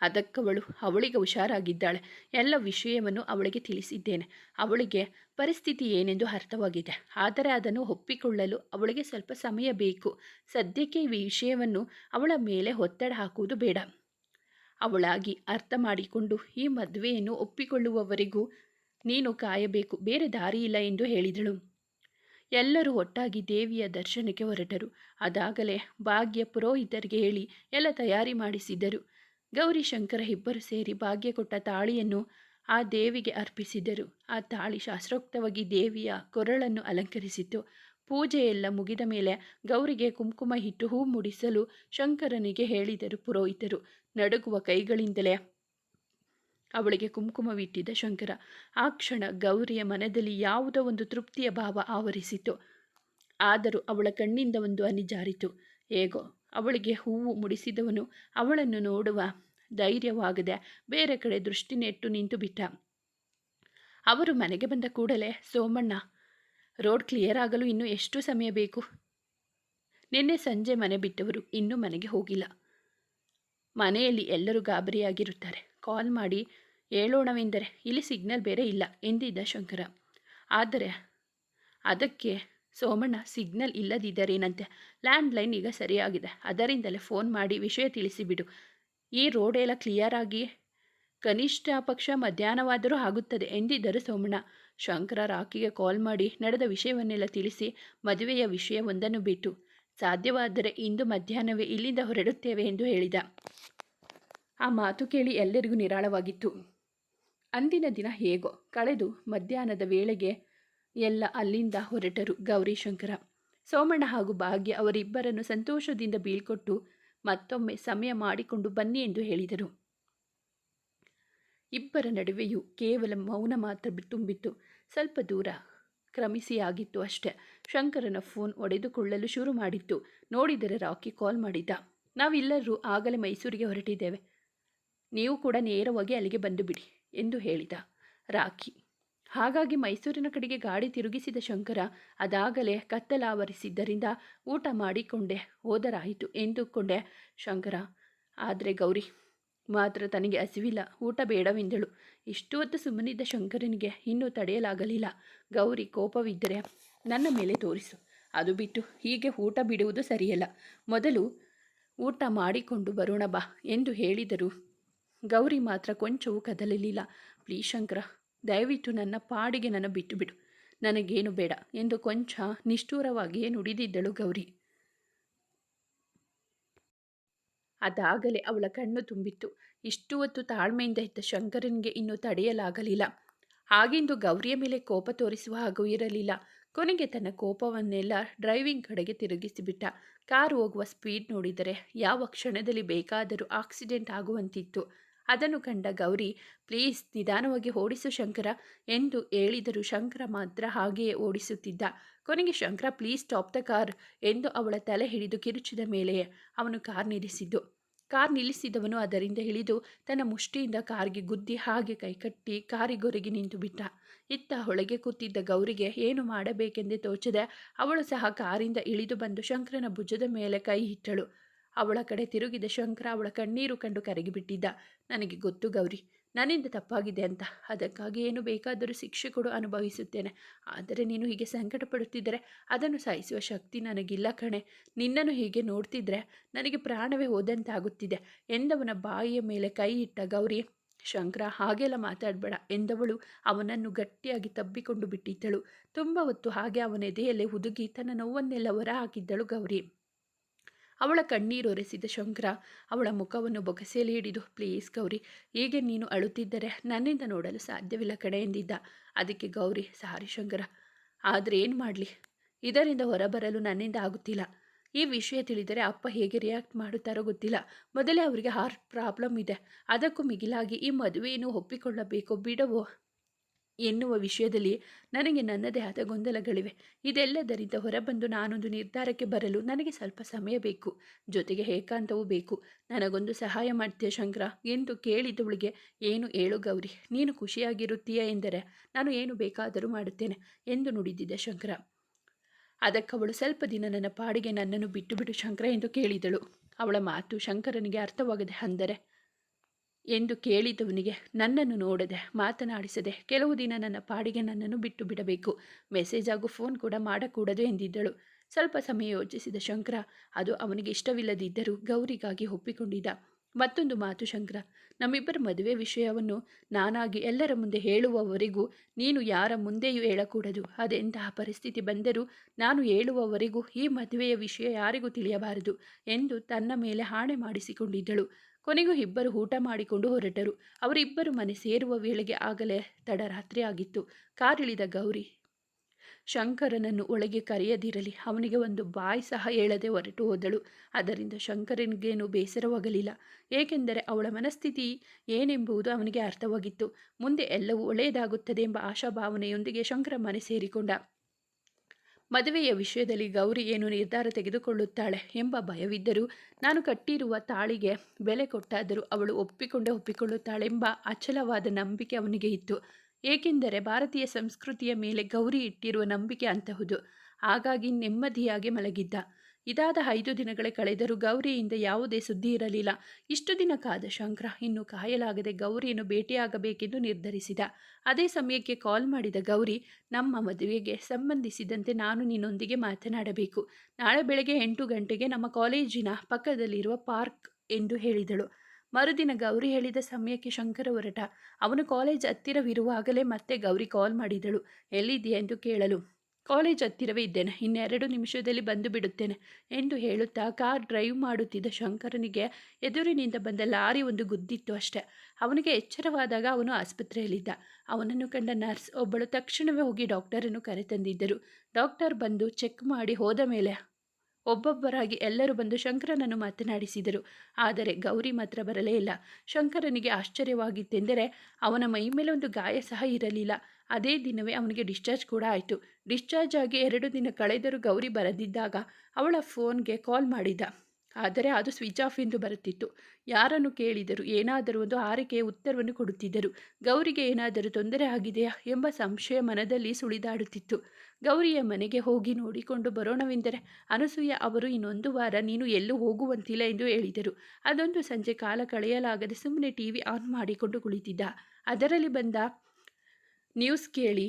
S1: ಅದಕ್ಕವಳು ಅವಳಿಗೆ ಹುಷಾರಾಗಿದ್ದಾಳೆ. ಎಲ್ಲ ವಿಷಯವನ್ನು ಅವಳಿಗೆ ತಿಳಿಸಿದ್ದೇನೆ. ಅವಳಿಗೆ ಪರಿಸ್ಥಿತಿ ಏನೆಂದು ಅರ್ಥವಾಗಿದೆ. ಆದರೆ ಅದನ್ನು ಒಪ್ಪಿಕೊಳ್ಳಲು ಅವಳಿಗೆ ಸ್ವಲ್ಪ ಸಮಯ ಬೇಕು. ಸದ್ಯಕ್ಕೆ ಈ ವಿಷಯವನ್ನು ಅವಳ ಮೇಲೆ ಒತ್ತಡ ಹಾಕುವುದು ಬೇಡ. ಅವಳಾಗಿ ಅರ್ಥ ಮಾಡಿಕೊಂಡು ಈ ಮದುವೆಯನ್ನು ಒಪ್ಪಿಕೊಳ್ಳುವವರೆಗೂ ನೀನು ಕಾಯಬೇಕು. ಬೇರೆ ದಾರಿ ಇಲ್ಲ ಎಂದು ಹೇಳಿದಳು. ಎಲ್ಲರೂ ಒಟ್ಟಾಗಿ ದೇವಿಯ ದರ್ಶನಕ್ಕೆ ಹೊರಟರು. ಅದಾಗಲೇ ಭಾಗ್ಯ ಪುರೋಹಿತರಿಗೆ ಹೇಳಿ ಎಲ್ಲ ತಯಾರಿ ಮಾಡಿಸಿದ್ದರು. ಗೌರಿ ಶಂಕರ ಇಬ್ಬರು ಸೇರಿ ಭಾಗ್ಯ ಕೊಟ್ಟ ತಾಳಿಯನ್ನು ಆ ದೇವಿಗೆ ಅರ್ಪಿಸಿದರು. ಆ ತಾಳಿ ಶಾಸ್ತ್ರೋಕ್ತವಾಗಿ ದೇವಿಯ ಕೊರಳನ್ನು ಅಲಂಕರಿಸಿತು ಪೂಜೆಯೆಲ್ಲ ಮುಗಿದ ಮೇಲೆ ಗೌರಿಗೆ ಕುಂಕುಮ ಇಟ್ಟು ಹೂ ಮುಡಿಸಲು ಶಂಕರನಿಗೆ ಹೇಳಿದರು ಪುರೋಹಿತರು. ನಡುಗುವ ಕೈಗಳಿಂದಲೇ ಅವಳಿಗೆ ಕುಂಕುಮವಿಟ್ಟಿದ್ದ ಶಂಕರ. ಆ ಕ್ಷಣ ಗೌರಿಯ ಮನದಲ್ಲಿ ಯಾವುದೋ ಒಂದು ತೃಪ್ತಿಯ ಭಾವ ಆವರಿಸಿತು ಆದರೂ ಅವಳ ಕಣ್ಣಿಂದ ಒಂದು ಅನಿಜಾರಿತು ಹೇಗೋ, ಅವಳಿಗೆ ಹೂವು ಮುಡಿಸಿದವನು ಅವಳನ್ನು ನೋಡುವ ಧೈರ್ಯವಾಗದೆ. ಬೇರೆ ಕಡೆ ದೃಷ್ಟಿ ನೆಟ್ಟು ನಿಂತು ಬಿಟ್ಟ. ಅವರು ಮನೆಗೆ ಬಂದ ಕೂಡಲೇ, ಸೋಮಣ್ಣ, ರೋಡ್ ಕ್ಲಿಯರ್ ಆಗಲು ಇನ್ನೂ ಎಷ್ಟು ಸಮಯ ಬೇಕು? ನಿನ್ನೆ ಸಂಜೆ ಮನೆ ಬಿಟ್ಟವರು ಇನ್ನೂ ಮನೆಗೆ ಹೋಗಿಲ್ಲ. ಮನೆಯಲ್ಲಿ ಎಲ್ಲರೂ ಗಾಬರಿಯಾಗಿರುತ್ತಾರೆ. ಕಾಲ್ ಮಾಡಿ ಹೇಳೋಣವೆಂದರೆ ಇಲ್ಲಿ ಸಿಗ್ನಲ್ ಬೇರೆ ಇಲ್ಲ, ಎಂದಿದ್ದ ಶಂಕರ. ಆದರೆ ಅದಕ್ಕೆ ಸೋಮಣ್ಣ, ಸಿಗ್ನಲ್ ಇಲ್ಲದಿದ್ದರೇನಂತೆ? ಲ್ಯಾಂಡ್ಲೈನ್ ಈಗ ಸರಿಯಾಗಿದೆ. ಅದರಿಂದಲೇ ಫೋನ್ ಮಾಡಿ ವಿಷಯ ತಿಳಿಸಿಬಿಡು. ಈ ರೋಡೆಲ್ಲ ಕ್ಲಿಯರ್ ಆಗಿ ಕನಿಷ್ಠ ಪಕ್ಷ ಮಧ್ಯಾಹ್ನವಾದರೂ ಆಗುತ್ತದೆ ಎಂದಿದ್ದರು ಸೋಮಣ್ಣ. ಶಂಕರ ರಾಕಿಗೆ ಕಾಲ್ ಮಾಡಿ ನಡೆದ ವಿಷಯವನ್ನೆಲ್ಲ ತಿಳಿಸಿ ಮದುವೆಯ ವಿಷಯವೊಂದನ್ನು ಬಿಟ್ಟು, ಸಾಧ್ಯವಾದರೆ ಇಂದು ಮಧ್ಯಾಹ್ನವೇ ಇಲ್ಲಿಂದ ಹೊರಡುತ್ತೇವೆ ಎಂದು ಹೇಳಿದ. ಆ ಮಾತು ಕೇಳಿ ಎಲ್ಲರಿಗೂ ನಿರಾಳವಾಗಿತ್ತು. ಅಂದಿನ ದಿನ ಹೇಗೋ ಕಳೆದು ಮಧ್ಯಾಹ್ನದ ವೇಳೆಗೆ ಎಲ್ಲ ಅಲ್ಲಿಂದ ಹೊರಟರು ಗೌರಿಶಂಕರ. ಸೋಮಣ್ಣ ಹಾಗೂ ಭಾಗ್ಯ ಅವರಿಬ್ಬರನ್ನು ಸಂತೋಷದಿಂದ ಬೀಳ್ಕೊಟ್ಟು ಮತ್ತೊಮ್ಮೆ ಸಮಯ ಮಾಡಿಕೊಂಡು ಬನ್ನಿ ಎಂದು ಹೇಳಿದರು. ಇಬ್ಬರ ನಡುವೆಯೂ ಕೇವಲ ಮೌನ ಮಾತ್ರ ತುಂಬಿತ್ತು. ಸ್ವಲ್ಪ ದೂರ ಕ್ರಮಿಸಿ ಆಗಿತ್ತು ಅಷ್ಟೆ. ಶಂಕರನ ಫೋನ್ ಒಡೆದುಕೊಳ್ಳಲು ಶುರು ಮಾಡಿತ್ತು. ನೋಡಿದರೆ ರಾಕಿ ಕಾಲ್ ಮಾಡಿದ್ದ ನಾವೆಲ್ಲರೂ ಆಗಲೇ ಮೈಸೂರಿಗೆ ಹೊರಟಿದ್ದೇವೆ. ನೀವು ಕೂಡ ನೇರವಾಗಿ ಅಲ್ಲಿಗೆ ಬಂದು ಬಿಡಿ ಎಂದು ಹೇಳಿದ ರಾಖಿ ಹಾಗಾಗಿ ಮೈಸೂರಿನ ಕಡೆಗೆ ಗಾಡಿ ತಿರುಗಿಸಿದ ಶಂಕರ ಅದಾಗಲೇ ಕತ್ತಲಾವರಿಸಿದ್ದರಿಂದ ಊಟ ಮಾಡಿಕೊಂಡೆ, ಹೋದರಾಯಿತು ಎಂದುಕೊಂಡೆ ಶಂಕರ. ಆದರೆ ಗೌರಿ, ಮಾತ್ರ ತನಗೆ ಹಸಿವಿಲ್ಲ, ಊಟ ಬೇಡವೆಂದಳು. ಇಷ್ಟು ಹೊತ್ತು ಸುಮ್ಮನಿದ್ದ ಶಂಕರನಿಗೆ ಇನ್ನೂ ತಡೆಯಲಾಗಲಿಲ್ಲ. ಗೌರಿ ಕೋಪವಿದ್ದರೆ ನನ್ನ ಮೇಲೆ ತೋರಿಸು. ಅದು ಬಿಟ್ಟು ಹೀಗೆ ಊಟ ಬಿಡುವುದು ಸರಿಯಲ್ಲ. ಮೊದಲು ಊಟ ಮಾಡಿಕೊಂಡು ಬರೋಣ ಬಾ ಎಂದು ಹೇಳಿದರು. ಗೌರಿ ಮಾತ್ರ ಕೊಂಚವೂ ಕದಲಲಿಲ್ಲ. ಪ್ಲೀಸ್ ಶಂಕರ ದಯವಿಟ್ಟು ನನ್ನ ಪಾಡಿಗೆ ನನ್ನ ಬಿಟ್ಟು ಬಿಡು ನನಗೇನು ಬೇಡ ಎಂದು ಕೊಂಚ ನಿಷ್ಠೂರವಾಗಿಯೇ ನುಡಿದಿದ್ದಳು ಗೌರಿ. ಅದಾಗಲೇ ಅವಳ ಕಣ್ಣು ತುಂಬಿತ್ತು. ಇಷ್ಟು ಹೊತ್ತು ತಾಳ್ಮೆಯಿಂದ ಇದ್ದ ಶಂಕರನಿಗೆ ಇನ್ನೂ ತಡೆಯಲಾಗಲಿಲ್ಲ. ಹಾಗೆಂದು ಗೌರಿಯ ಮೇಲೆ ಕೋಪ ತೋರಿಸುವ ಹಾಗೂ ಇರಲಿಲ್ಲ. ಕೊನೆಗೆ ತನ್ನ ಕೋಪವನ್ನೆಲ್ಲ ಡ್ರೈವಿಂಗ್ ಕಡೆಗೆ ತಿರುಗಿಸಿಬಿಟ್ಟ. ಕಾರು ಹೋಗುವ ಸ್ಪೀಡ್ ನೋಡಿದರೆ ಯಾವ ಕ್ಷಣದಲ್ಲಿ ಬೇಕಾದರೂ ಆಕ್ಸಿಡೆಂಟ್ ಆಗುವಂತಿತ್ತು. ಅದನ್ನು ಕಂಡ ಗೌರಿ, ಪ್ಲೀಸ್ ನಿಧಾನವಾಗಿ ಓಡಿಸು ಶಂಕರ ಎಂದು ಹೇಳಿದರು ಶಂಕರ ಮಾತ್ರ ಹಾಗೆಯೇ ಓಡಿಸುತ್ತಿದ್ದ. ಕೊನೆಗೆ, Shankara, please stop the car ಎಂದು ಅವಳ ತಲೆ ಹಿಡಿದು ಕಿರುಚಿದ ಮೇಲೆಯೇ ಅವನು ಕಾರ್ ನಿಲ್ಲಿಸಿದ್ದು. ಕಾರ್ ನಿಲ್ಲಿಸಿದವನು ಅದರಿಂದ ಇಳಿದು ತನ್ನ ಮುಷ್ಟಿಯಿಂದ ಕಾರ್ಗೆ ಗುದ್ದಿ ಹಾಗೆ ಕೈಕಟ್ಟಿ ಕಾರಿಗೊರಗಿ ನಿಂತು ಬಿಟ್ಟ. ಇತ್ತ ಹೊಳಗೆ ಕೂತಿದ್ದ ಗೌರಿಗೆ, ಏನು ಮಾಡಬೇಕೆಂದೇ ತೋಚದೆ? ಅವಳು ಸಹ ಕಾರಿಂದ ಇಳಿದು ಬಂದು ಶಂಕರನ ಭುಜದ ಮೇಲೆ ಕೈ ಇಟ್ಟಳು. ಅವಳ ಕಡೆ ತಿರುಗಿದ ಶಂಕರ ಅವಳ ಕಣ್ಣೀರು ಕಂಡು ಕರಗಿಬಿಟ್ಟಿದ್ದ. ನನಗೆ ಗೊತ್ತು ಗೌರಿ, ನನ್ನಿಂದ ತಪ್ಪಾಗಿದೆ ಅಂತ. ಅದಕ್ಕಾಗಿ ಏನು ಬೇಕಾದರೂ ಶಿಕ್ಷೆ ಕೊಡು ಅನುಭವಿಸುತ್ತೇನೆ. ಆದರೆ ನೀನು ಹೀಗೆ ಸಂಕಟ ಪಡುತ್ತಿದ್ದರೆ ಅದನ್ನು ಸಾಯಿಸುವ ಶಕ್ತಿ ನನಗಿಲ್ಲ ಕಣೆ. ನಿನ್ನನ್ನು ಹೀಗೆ ನೋಡ್ತಿದ್ರೆ ನನಗೆ ಪ್ರಾಣವೇ ಹೋದಂತಾಗುತ್ತಿದೆ ಎಂದವನ ಬಾಯಿಯ ಮೇಲೆ ಕೈ ಇಟ್ಟ ಗೌರಿ, ಶಂಕರ ಹಾಗೆಲ್ಲ ಮಾತಾಡಬೇಡ ಎಂದವಳು ಅವನನ್ನು ಗಟ್ಟಿಯಾಗಿ ತಬ್ಬಿಕೊಂಡು ಬಿಟ್ಟಿದ್ದಳು. ತುಂಬ ಹೊತ್ತು ಹಾಗೆ ಅವನ ಎದೆಯಲ್ಲೇ ಹುದುಗಿ ತನ್ನ ನೋವನ್ನೆಲ್ಲ ಹೊರ ಹಾಕಿದ್ದಳು ಗೌರಿ. ಅವಳ ಕಣ್ಣೀರು ಒರೆಸಿದ ಶಂಕರ ಅವಳ ಮುಖವನ್ನು ಬೊಗಸೆಯಲ್ಲಿ ಹಿಡಿದು, ಪ್ಲೀಸ್ ಗೌರಿ, ಹೀಗೆ ನೀನು ಅಳುತ್ತಿದ್ದರೆ ನನ್ನಿಂದ ನೋಡಲು ಸಾಧ್ಯವಿಲ್ಲ ಕಡೆ ಎಂದಿದ್ದ. ಅದಕ್ಕೆ, ಗೌರಿ, ಸಾರಿ ಶಂಕರ, ಆದರೆ ಏನು ಮಾಡಲಿ? ಇದರಿಂದ ಹೊರಬರಲು ನನ್ನಿಂದ ಆಗುತ್ತಿಲ್ಲ. ಈ ವಿಷಯ ತಿಳಿದರೆ ಅಪ್ಪ ಹೇಗೆ ರಿಯಾಕ್ಟ್ ಮಾಡುತ್ತಾರೋ ಗೊತ್ತಿಲ್ಲ. ಮೊದಲೇ ಅವರಿಗೆ ಹಾರ್ಟ್ ಪ್ರಾಬ್ಲಮ್ ಇದೆ. ಅದಕ್ಕೂ ಮಿಗಿಲಾಗಿ ಈ ಮದುವೆಯನ್ನು ಒಪ್ಪಿಕೊಳ್ಳಬೇಕು ಬಿಡವೋ? ಎನ್ನುವ ವಿಷಯದಲ್ಲಿ ನನಗೆ ನನ್ನದೇ ಆದ ಗೊಂದಲಗಳಿವೆ. ಇದೆಲ್ಲದರಿಂದ ಹೊರಬಂದು ನಾನೊಂದು ನಿರ್ಧಾರಕ್ಕೆ ಬರಲು ನನಗೆ ಸ್ವಲ್ಪ ಸಮಯ ಬೇಕು. ಜೊತೆಗೆ ಏಕಾಂತವೂ ಬೇಕು. ನನಗೊಂದು ಸಹಾಯ ಮಾಡ್ತೀಯ ಶಂಕರ? ಎಂದು ಕೇಳಿದವಳಿಗೆ, ಏನು ಹೇಳು ಗೌರಿ? ನೀನು ಖುಷಿಯಾಗಿರುತ್ತೀಯ ಎಂದರೆ ನಾನು ಏನು ಬೇಕಾದರೂ ಮಾಡುತ್ತೇನೆ ಎಂದು ನುಡಿದಿದ್ದ ಶಂಕರ. ಅದಕ್ಕವಳು ಸ್ವಲ್ಪ ದಿನ ನನ್ನ ಪಾಡಿಗೆ ನನ್ನನ್ನು ಬಿಟ್ಟು ಬಿಡು ಶಂಕರ ಎಂದು ಕೇಳಿದಳು. ಅವಳ ಮಾತು ಶಂಕರನಿಗೆ ಅರ್ಥವಾಗದೆ ಅಂದರೆ ಎಂದು ಕೇಳಿದವನಿಗೆ, ನನ್ನನ್ನು ನೋಡದೆ, ಮಾತನಾಡಿಸದೆ ಕೆಲವು ದಿನ ನನ್ನ ಪಾಡಿಗೆ ನನ್ನನ್ನು ಬಿಟ್ಟು ಬಿಡಬೇಕು. ಮೆಸೇಜ್ ಹಾಗೂ ಫೋನ್ ಕೂಡ ಮಾಡಕೂಡದು ಎಂದಿದ್ದಳು. ಸ್ವಲ್ಪ ಸಮಯ ಯೋಚಿಸಿದ ಶಂಕರ, ಅದು ಅವನಿಗೆ ಇಷ್ಟವಿಲ್ಲದಿದ್ದರೂ ಗೌರಿಗಾಗಿ ಒಪ್ಪಿಕೊಂಡಿದ್ದ. ಮತ್ತೊಂದು ಮಾತು ಶಂಕರ, ನಮ್ಮಿಬ್ಬರ ಮದುವೆ ವಿಷಯವನ್ನು ನಾನಾಗಿ ಎಲ್ಲರ ಮುಂದೆ ಹೇಳುವವರೆಗೂ ನೀನು ಯಾರ ಮುಂದೆಯೂ ಹೇಳಕೂಡದು. ಅದೆಂತಹ ಪರಿಸ್ಥಿತಿ ಬಂದರೂ ನಾನು ಹೇಳುವವರೆಗೂ ಈ ಮದುವೆಯ ವಿಷಯ ಯಾರಿಗೂ ತಿಳಿಯಬಾರದು ಎಂದು ತನ್ನ ಮೇಲೆ ಹಾಣೆ ಮಾಡಿಸಿಕೊಂಡಿದ್ದಳು. ಕೊನೆಗೂ ಇಬ್ಬರು ಊಟ ಮಾಡಿಕೊಂಡು ಹೊರಟರು. ಅವರಿಬ್ಬರು ಮನೆ ಸೇರುವ ವೇಳೆಗೆ ಆಗಲೇ ತಡರಾತ್ರಿ ಆಗಿತ್ತು. ಕಾರಿಳಿದ ಗೌರಿ, ಶಂಕರನನ್ನು ಒಳಗೆ ಕರೆಯದಿರಲಿ, ಅವನಿಗೆ ಒಂದು ಬಾಯಿ ಸಹ ಹೇಳದೆ ಹೊರಟು ಹೋದಳು. ಅದರಿಂದ ಶಂಕರನಿಗೇನು ಬೇಸರವಾಗಲಿಲ್ಲ. ಏಕೆಂದರೆ ಅವಳ ಮನಸ್ಥಿತಿ ಏನೆಂಬುದು ಅವನಿಗೆ ಅರ್ಥವಾಗಿತ್ತು. ಮುಂದೆ ಎಲ್ಲವೂ ಒಳ್ಳೆಯದಾಗುತ್ತದೆ ಎಂಬ ಆಶಾಭಾವನೆಯೊಂದಿಗೆ ಶಂಕರ ಮನೆ ಸೇರಿಕೊಂಡ. ಮದುವೆಯ ವಿಷಯದಲ್ಲಿ ಗೌರಿ ಏನು ನಿರ್ಧಾರ ತೆಗೆದುಕೊಳ್ಳುತ್ತಾಳೆ ಎಂಬ ಭಯವಿದ್ದರೂ ನಾನು ಕಟ್ಟಿರುವ ತಾಳಿಗೆ ಬೆಲೆ ಕೊಟ್ಟಾದರೂ ಅವಳು ಒಪ್ಪಿಕೊಂಡೇ ಒಪ್ಪಿಕೊಳ್ಳುತ್ತಾಳೆಂಬ ಅಚಲವಾದ ನಂಬಿಕೆ ಅವನಿಗೆ ಇತ್ತು. ಏಕೆಂದರೆ ಭಾರತೀಯ ಸಂಸ್ಕೃತಿಯ ಮೇಲೆ ಗೌರಿ ಇಟ್ಟಿರುವ ನಂಬಿಕೆ ಅಂತಹುದು. ಹಾಗಾಗಿ ನೆಮ್ಮದಿಯಾಗಿ ಮಲಗಿದ್ದ. ಇದಾದ ಐದು ದಿನಗಳೇ ಕಳೆದರೂ ಗೌರಿಯಿಂದ ಯಾವುದೇ ಸುದ್ದಿ ಇರಲಿಲ್ಲ. ಇಷ್ಟು ದಿನ ಕಾದ ಶಂಕರ, ಇನ್ನು ಕಾಯಲಾಗದೆ ಗೌರಿಯನ್ನು ಭೇಟಿಯಾಗಬೇಕೆಂದು ನಿರ್ಧರಿಸಿದ. ಅದೇ ಸಮಯಕ್ಕೆ ಕಾಲ್ ಮಾಡಿದ ಗೌರಿ, ನಮ್ಮ ಮದುವೆಗೆ ಸಂಬಂಧಿಸಿದಂತೆ ನಾನು ನಿನ್ನೊಂದಿಗೆ ಮಾತನಾಡಬೇಕು. ನಾಳೆ ಬೆಳಗ್ಗೆ ಎಂಟು ಗಂಟೆಗೆ ನಮ್ಮ ಕಾಲೇಜಿನ ಪಕ್ಕದಲ್ಲಿರುವ ಪಾರ್ಕ್ ಎಂದು ಹೇಳಿದಳು. ಮರುದಿನ ಗೌರಿ ಹೇಳಿದ ಸಮಯಕ್ಕೆ ಶಂಕರ ಹೊರಟ. ಅವನು ಕಾಲೇಜ್ ಹತ್ತಿರವಿರುವಾಗಲೇ ಮತ್ತೆ ಗೌರಿ ಕಾಲ್ ಮಾಡಿದಳು. ಎಲ್ಲಿದೆಯಾ ಎಂದು ಕೇಳಲು ಕಾಲೇಜ್ ಹತ್ತಿರವೇ ಇದ್ದೇನೆ. ಇನ್ನೆರಡು ನಿಮಿಷದಲ್ಲಿ ಬಂದು ಬಿಡುತ್ತೇನೆ ಎಂದು ಹೇಳುತ್ತಾ ಕಾರ್ ಡ್ರೈವ್ ಮಾಡುತ್ತಿದ್ದ ಶಂಕರನಿಗೆ ಎದುರಿನಿಂದ ಬಂದ ಲಾರಿ ಒಂದು ಗುದ್ದಿತ್ತು ಅಷ್ಟೆ. ಅವನಿಗೆ ಎಚ್ಚರವಾದಾಗ ಅವನು ಆಸ್ಪತ್ರೆಯಲ್ಲಿದ್ದ. ಅವನನ್ನು ಕಂಡ ನರ್ಸ್ ಒಬ್ಬಳು ತಕ್ಷಣವೇ ಹೋಗಿ ಡಾಕ್ಟರನ್ನು ಕರೆತಂದಿದ್ದರು. ಡಾಕ್ಟರ್ ಬಂದು ಚೆಕ್ ಮಾಡಿ ಹೋದ ಮೇಲೆ ಒಬ್ಬೊಬ್ಬರಾಗಿ ಎಲ್ಲರೂ ಬಂದು ಶಂಕರನನ್ನು ಮಾತನಾಡಿಸಿದರು. ಆದರೆ ಗೌರಿ ಮಾತ್ರ ಬರಲೇ ಇಲ್ಲ. ಶಂಕರನಿಗೆ ಆಶ್ಚರ್ಯವಾಗಿತ್ತೆಂದರೆ ಅವನ ಮೈ ಮೇಲೆ ಒಂದು ಗಾಯ ಸಹ ಇರಲಿಲ್ಲ. ಅದೇ ದಿನವೇ ಅವನಿಗೆ ಡಿಸ್ಚಾರ್ಜ್ ಕೂಡ ಆಯಿತು. ಡಿಸ್ಚಾರ್ಜ್ ಆಗಿ ಎರಡು ದಿನ ಕಳೆದರೂ ಗೌರಿ ಬರದಿದ್ದಾಗ ಅವಳ ಫೋನ್ಗೆ ಕಾಲ್ ಮಾಡಿದ. ಆದರೆ ಅದು ಸ್ವಿಚ್ ಆಫ್ ಎಂದು ಬರುತ್ತಿತ್ತು. ಯಾರನ್ನು ಕೇಳಿದರು, ಏನಾದರೂ ಒಂದು ಆರೈಕೆಯ ಉತ್ತರವನ್ನು ಕೊಡುತ್ತಿದ್ದರು. ಗೌರಿಗೆ ಏನಾದರೂ ತೊಂದರೆ ಆಗಿದೆಯಾ ಎಂಬ ಸಂಶಯ ಮನದಲ್ಲಿ ಸುಳಿದಾಡುತ್ತಿತ್ತು. ಗೌರಿಯ ಮನೆಗೆ ಹೋಗಿ ನೋಡಿಕೊಂಡು ಬರೋಣವೆಂದರೆ, ಅನಸೂಯ ಅವರು ಇನ್ನೊಂದು ವಾರ ನೀನು ಎಲ್ಲೂ ಹೋಗುವಂತಿಲ್ಲ ಎಂದು ಹೇಳಿದರು. ಅದೊಂದು ಸಂಜೆ ಕಾಲ ಕಳೆಯಲಾಗದೆ ಸುಮ್ಮನೆ ಟಿ ವಿ ಆನ್ ಮಾಡಿಕೊಂಡು ಕುಳಿತಿದ್ದ. ಅದರಲ್ಲಿ ಬಂದ ನ್ಯೂಸ್ ಕೇಳಿ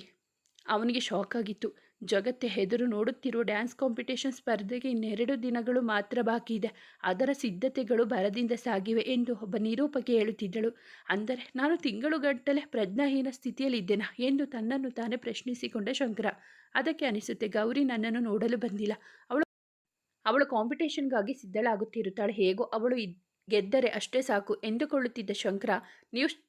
S1: ಅವನಿಗೆ ಶಾಕ್ ಆಗಿತ್ತು ಜಗತ್ತೆ ಹೆದರು ನೋಡುತ್ತಿರುವ ಡ್ಯಾನ್ಸ್ ಕಾಂಪಿಟೇಷನ್ ಸ್ಪರ್ಧೆಗೆ ಇನ್ನೆರಡು ದಿನಗಳು ಮಾತ್ರ ಬಾಕಿ ಇದೆ. ಅದರ ಸಿದ್ಧತೆಗಳು ಭರದಿಂದ ಸಾಗಿವೆ ಎಂದು ಒಬ್ಬ ನಿರೂಪಕಿ ಹೇಳುತ್ತಿದ್ದಳು. ಅಂದರೆ, ನಾನು ತಿಂಗಳುಗಟ್ಟಲೆ ಪ್ರಜ್ಞಾಹೀನ ಸ್ಥಿತಿಯಲ್ಲಿದ್ದೇನಾ ಎಂದು ತನ್ನನ್ನು ತಾನೇ ಪ್ರಶ್ನಿಸಿಕೊಂಡ ಶಂಕರ. ಅದಕ್ಕೆ ಅನಿಸುತ್ತೆ, ಗೌರಿ ನನ್ನನ್ನು ನೋಡಲು ಬಂದಿಲ್ಲ. ಅವಳು ಅವಳು ಕಾಂಪಿಟೇಷನ್ಗಾಗಿ ಸಿದ್ಧಳಾಗುತ್ತಿರುತ್ತಾಳೆ. ಹೇಗೋ ಅವಳು ಗೆದ್ದರೆ ಅಷ್ಟೇ ಸಾಕು ಎಂದುಕೊಳ್ಳುತ್ತಿದ್ದ ಶಂಕರ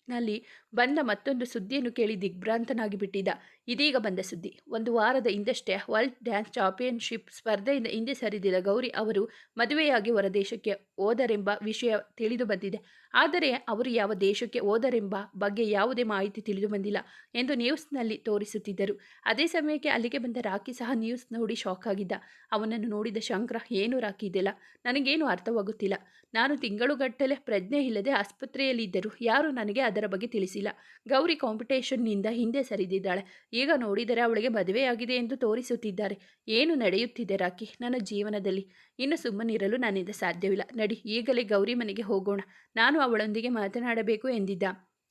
S1: ನ್ಯೂಸ್ನಲ್ಲಿ ಬಂದ ಮತ್ತೊಂದು ಸುದ್ದಿಯನ್ನು ಕೇಳಿ ದಿಗ್ಭ್ರಾಂತನಾಗಿ ಬಿಟ್ಟಿದ್ದ ಇದೀಗ ಬಂದ ಸುದ್ದಿ. ಒಂದು ವಾರದ ಹಿಂದಷ್ಟೇ ವರ್ಲ್ಡ್ ಡ್ಯಾನ್ಸ್ ಚಾಂಪಿಯನ್ಶಿಪ್ ಸ್ಪರ್ಧೆಯಿಂದ ಹಿಂದೆ ಸರಿದಿದ ಗೌರಿ ಅವರು ಮದುವೆಯಾಗಿ ಹೊರದೇಶಕ್ಕೆ ಹೋದರೆಂಬ ವಿಷಯ ತಿಳಿದು ಬಂದಿದೆ. ಆದರೆ ಅವರು ಯಾವ ದೇಶಕ್ಕೆ ಹೋದರೆಂಬ ಬಗ್ಗೆ ಯಾವುದೇ ಮಾಹಿತಿ ತಿಳಿದು ಬಂದಿಲ್ಲ ಎಂದು ನ್ಯೂಸ್ನಲ್ಲಿ ತೋರಿಸುತ್ತಿದ್ದರು. ಅದೇ ಸಮಯಕ್ಕೆ ಅಲ್ಲಿಗೆ ಬಂದ ರಾಕಿ ಸಹ ನ್ಯೂಸ್ ನೋಡಿ ಶಾಕ್ ಆಗಿದ್ದ. ಅವನನ್ನು ನೋಡಿದ ಶಂಕರ, ಏನು ರಾಕಿ ಇದೆಲ್ಲ? ನನಗೇನು ಅರ್ಥವಾಗುತ್ತಿಲ್ಲ. ನಾನು ತಿಂಗಳುಗಟ್ಟಲೆ ಪ್ರಜ್ಞೆ ಇಲ್ಲದೆ ಆಸ್ಪತ್ರೆಯಲ್ಲಿದ್ದರು ಯಾರು ನನಗೆ ಅದರ ಅದರ ಬಗ್ಗೆ ತಿಳಿಸಿಲ್ಲ. ಗೌರಿ ಕಾಂಪಿಟೇಷನ್ನಿಂದ ಹಿಂದೆ ಸರಿದಿದ್ದಾಳೆ. ಈಗ ನೋಡಿದರೆ ಅವಳಿಗೆ ಮದುವೆಯಾಗಿದೆ ಎಂದು ತೋರಿಸುತ್ತಿದ್ದಾರೆ. ಏನು ನಡೆಯುತ್ತಿದೆ ರಾಕಿ? ನನ್ನ ಜೀವನದಲ್ಲಿ. ಇನ್ನು ಸುಮ್ಮನಿರಲು ನನ್ನಿಂದ ಸಾಧ್ಯವಿಲ್ಲ. ನಡಿ, ಈಗಲೇ ಗೌರಿ ಮನೆಗೆ ಹೋಗೋಣ. ನಾನು ಅವಳೊಂದಿಗೆ ಮಾತನಾಡಬೇಕು ಎಂದಿದ್ದ.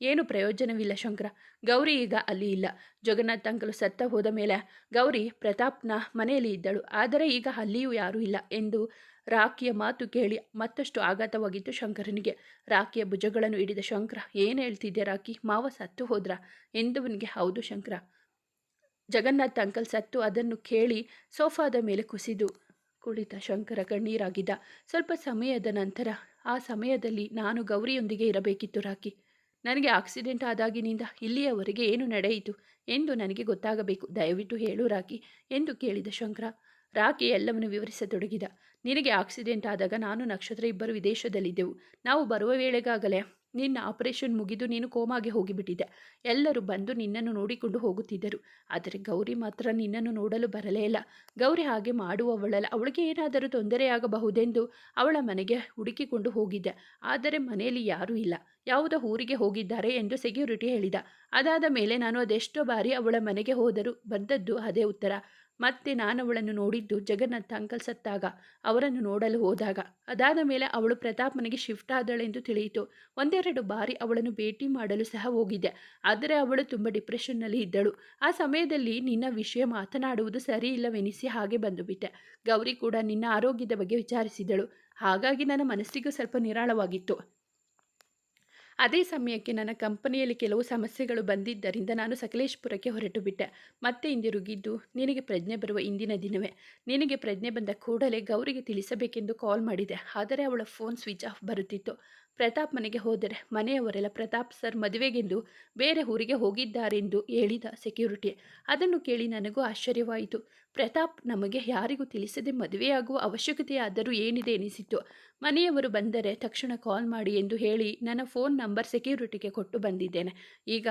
S1: ಏನು ಪ್ರಯೋಜನವಿಲ್ಲ ಶಂಕರ. ಗೌರಿ ಈಗ ಅಲ್ಲಿ ಇಲ್ಲ. ಜಗನ್ನಾಥ್ ಅಂಕಲು ಸತ್ತ ಹೋದ ಮೇಲೆ ಗೌರಿ ಪ್ರತಾಪ್ನ ಮನೆಯಲ್ಲಿ ಇದ್ದಳು. ಆದರೆ ಈಗ ಅಲ್ಲಿಯೂ ಯಾರೂ ಇಲ್ಲ ಎಂದು ರಾಖಿಯ ಮಾತು ಕೇಳಿ ಮತ್ತಷ್ಟು ಆಘಾತವಾಗಿತ್ತು ಶಂಕರನಿಗೆ. ರಾಖಿಯ ಭುಜಗಳನ್ನು ಹಿಡಿದ ಶಂಕರ, ಏನು ಹೇಳ್ತಿದ್ದೆ ರಾಖಿ ಮಾವ ಸತ್ತು ಹೋದ್ರ? ಎಂದವನಿಗೆ ಹೌದು ಶಂಕರ. ಜಗನ್ನಾಥ್ ಅಂಕಲ್ ಸತ್ತು, ಅದನ್ನು ಕೇಳಿ ಸೋಫಾದ ಮೇಲೆ ಕುಸಿದು ಕುಳಿತ ಶಂಕರ ಕಣ್ಣೀರಾಗಿದ್ದ. ಸ್ವಲ್ಪ ಸಮಯದ ನಂತರ, ಆ ಸಮಯದಲ್ಲಿ ನಾನು ಗೌರಿಯೊಂದಿಗೆ ಇರಬೇಕಿತ್ತು ರಾಕಿ. ನನಗೆ ಆಕ್ಸಿಡೆಂಟ್ ಆದಾಗಿನಿಂದ ಇಲ್ಲಿಯವರೆಗೆ ಏನು ನಡೆಯಿತು ಎಂದು ನನಗೆ ಗೊತ್ತಾಗಬೇಕು. ದಯವಿಟ್ಟು ಹೇಳು ರಾಕಿ, ಎಂದು ಕೇಳಿದ ಶಂಕರ. ರಾಕಿ ಎಲ್ಲವನ್ನು ವಿವರಿಸತೊಡಗಿದ. ನಿನಗೆ ಆಕ್ಸಿಡೆಂಟ್ ಆದಾಗ ನಾನು ನಕ್ಷತ್ರ ಇಬ್ಬರು ವಿದೇಶದಲ್ಲಿದ್ದೆವು. ನಾವು ಬರುವ ವೇಳೆಗಾಗಲೇ ನಿನ್ನ ಆಪರೇಷನ್ ಮುಗಿದು ನೀನು ಕೋಮಾಗೆ ಹೋಗಿಬಿಟ್ಟಿದ್ದೆ. ಎಲ್ಲರೂ ಬಂದು ನಿನ್ನನ್ನು ನೋಡಿಕೊಂಡು ಹೋಗುತ್ತಿದ್ದರು. ಆದರೆ ಗೌರಿ ಮಾತ್ರ ನಿನ್ನನ್ನು ನೋಡಲು ಬರಲೇ ಇಲ್ಲ. ಗೌರಿ ಹಾಗೆ ಮಾಡುವವಳಲ್ಲ. ಅವಳಿಗೆ ಏನಾದರೂ ತೊಂದರೆಯಾಗಬಹುದೆಂದು ಅವಳ ಮನೆಗೆ ಹುಡುಕಿಕೊಂಡು ಹೋಗಿದ್ದೆ. ಆದರೆ ಮನೆಯಲ್ಲಿ ಯಾರೂ ಇಲ್ಲ. ಯಾವುದೋ ಊರಿಗೆ ಹೋಗಿದ್ದಾರೆ ಎಂದು ಸೆಕ್ಯೂರಿಟಿ ಹೇಳಿದ. ಅದಾದ ಮೇಲೆ ನಾನು ಅದೆಷ್ಟೋ ಬಾರಿ ಅವಳ ಮನೆಗೆ ಹೋದರೂ ಬಂದದ್ದು ಅದೇ ಉತ್ತರ. ಮತ್ತೆ ನಾನು ಅವಳನ್ನು ನೋಡಿದ್ದು ಜಗನ್ನಾಥ್ ಅಂಕಲ್ ಸತ್ತಾಗ, ಅವರನ್ನು ನೋಡಲು ಹೋದಾಗ. ಅದಾದ ಮೇಲೆ ಅವಳು ಪ್ರತಾಪ್ ಮನೆಗೆ ಶಿಫ್ಟ್ ಆದಳೆಂದು ತಿಳಿಯಿತು. ಒಂದೆರಡು ಬಾರಿ ಅವಳನ್ನು ಭೇಟಿ ಮಾಡಲು ಸಹ ಹೋಗಿದ್ದೆ. ಆದರೆ ಅವಳು ತುಂಬ ಡಿಪ್ರೆಷನ್ನಲ್ಲಿ ಇದ್ದಳು. ಆ ಸಮಯದಲ್ಲಿ ನಿನ್ನ ವಿಷಯ ಮಾತನಾಡುವುದು ಸರಿ ಇಲ್ಲವೆನಿಸಿ ಹಾಗೆ ಬಂದುಬಿಟ್ಟೆ. ಗೌರಿ ಕೂಡ ನಿನ್ನ ಆರೋಗ್ಯದ ಬಗ್ಗೆ ವಿಚಾರಿಸಿದಳು. ಹಾಗಾಗಿ ನನ್ನ ಮನಸ್ಸಿಗೂ ಸ್ವಲ್ಪ ನಿರಾಳವಾಗಿತ್ತು. ಅದೇ ಸಮಯಕ್ಕೆ ನನ್ನ ಕಂಪನಿಯಲ್ಲಿ ಕೆಲವು ಸಮಸ್ಯೆಗಳು ಬಂದಿದ್ದರಿಂದ ನಾನು ಸಕಲೇಶ್ಪುರಕ್ಕೆ ಹೊರಟು ಬಿಟ್ಟೆ ಮತ್ತೆ ಹಿಂದಿರುಗಿದ್ದು, ನಿನಗೆ ಪ್ರಜ್ಞೆ ಬರುವ ಇಂದಿನ ದಿನವೇ. ನಿನಗೆ ಪ್ರಜ್ಞೆ ಬಂದ ಕೂಡಲೇ ಗೌರಿಗೆ ತಿಳಿಸಬೇಕೆಂದು ಕಾಲ್ ಮಾಡಿದೆ. ಆದರೆ ಅವಳ ಫೋನ್ ಸ್ವಿಚ್ ಆಫ್ ಬರುತ್ತಿತ್ತು. ಪ್ರತಾಪ್ ಮನೆಗೆ ಹೋದರೆ ಮನೆಯವರೆಲ್ಲ ಪ್ರತಾಪ್ ಸರ್ ಮದುವೆಗೆಂದು ಬೇರೆ ಊರಿಗೆ ಹೋಗಿದ್ದಾರೆಂದು ಹೇಳಿದ ಸೆಕ್ಯೂರಿಟಿ ಅದನ್ನು ಕೇಳಿ ನನಗೂ ಆಶ್ಚರ್ಯವಾಯಿತು. ಪ್ರತಾಪ್ ನಮಗೆ ಯಾರಿಗೂ ತಿಳಿಸದೆ ಮದುವೆಯಾಗುವ ಅವಶ್ಯಕತೆಯಾದರೂ ಏನಿದೆ ಎನಿಸಿತು ಮನೆಯವರು ಬಂದರೆ ತಕ್ಷಣ ಕಾಲ್ ಮಾಡಿ ಎಂದು ಹೇಳಿ ನನ್ನ ಫೋನ್ ನಂಬರ್ ಸೆಕ್ಯೂರಿಟಿಗೆ ಕೊಟ್ಟು ಬಂದಿದ್ದೇನೆ. ಈಗ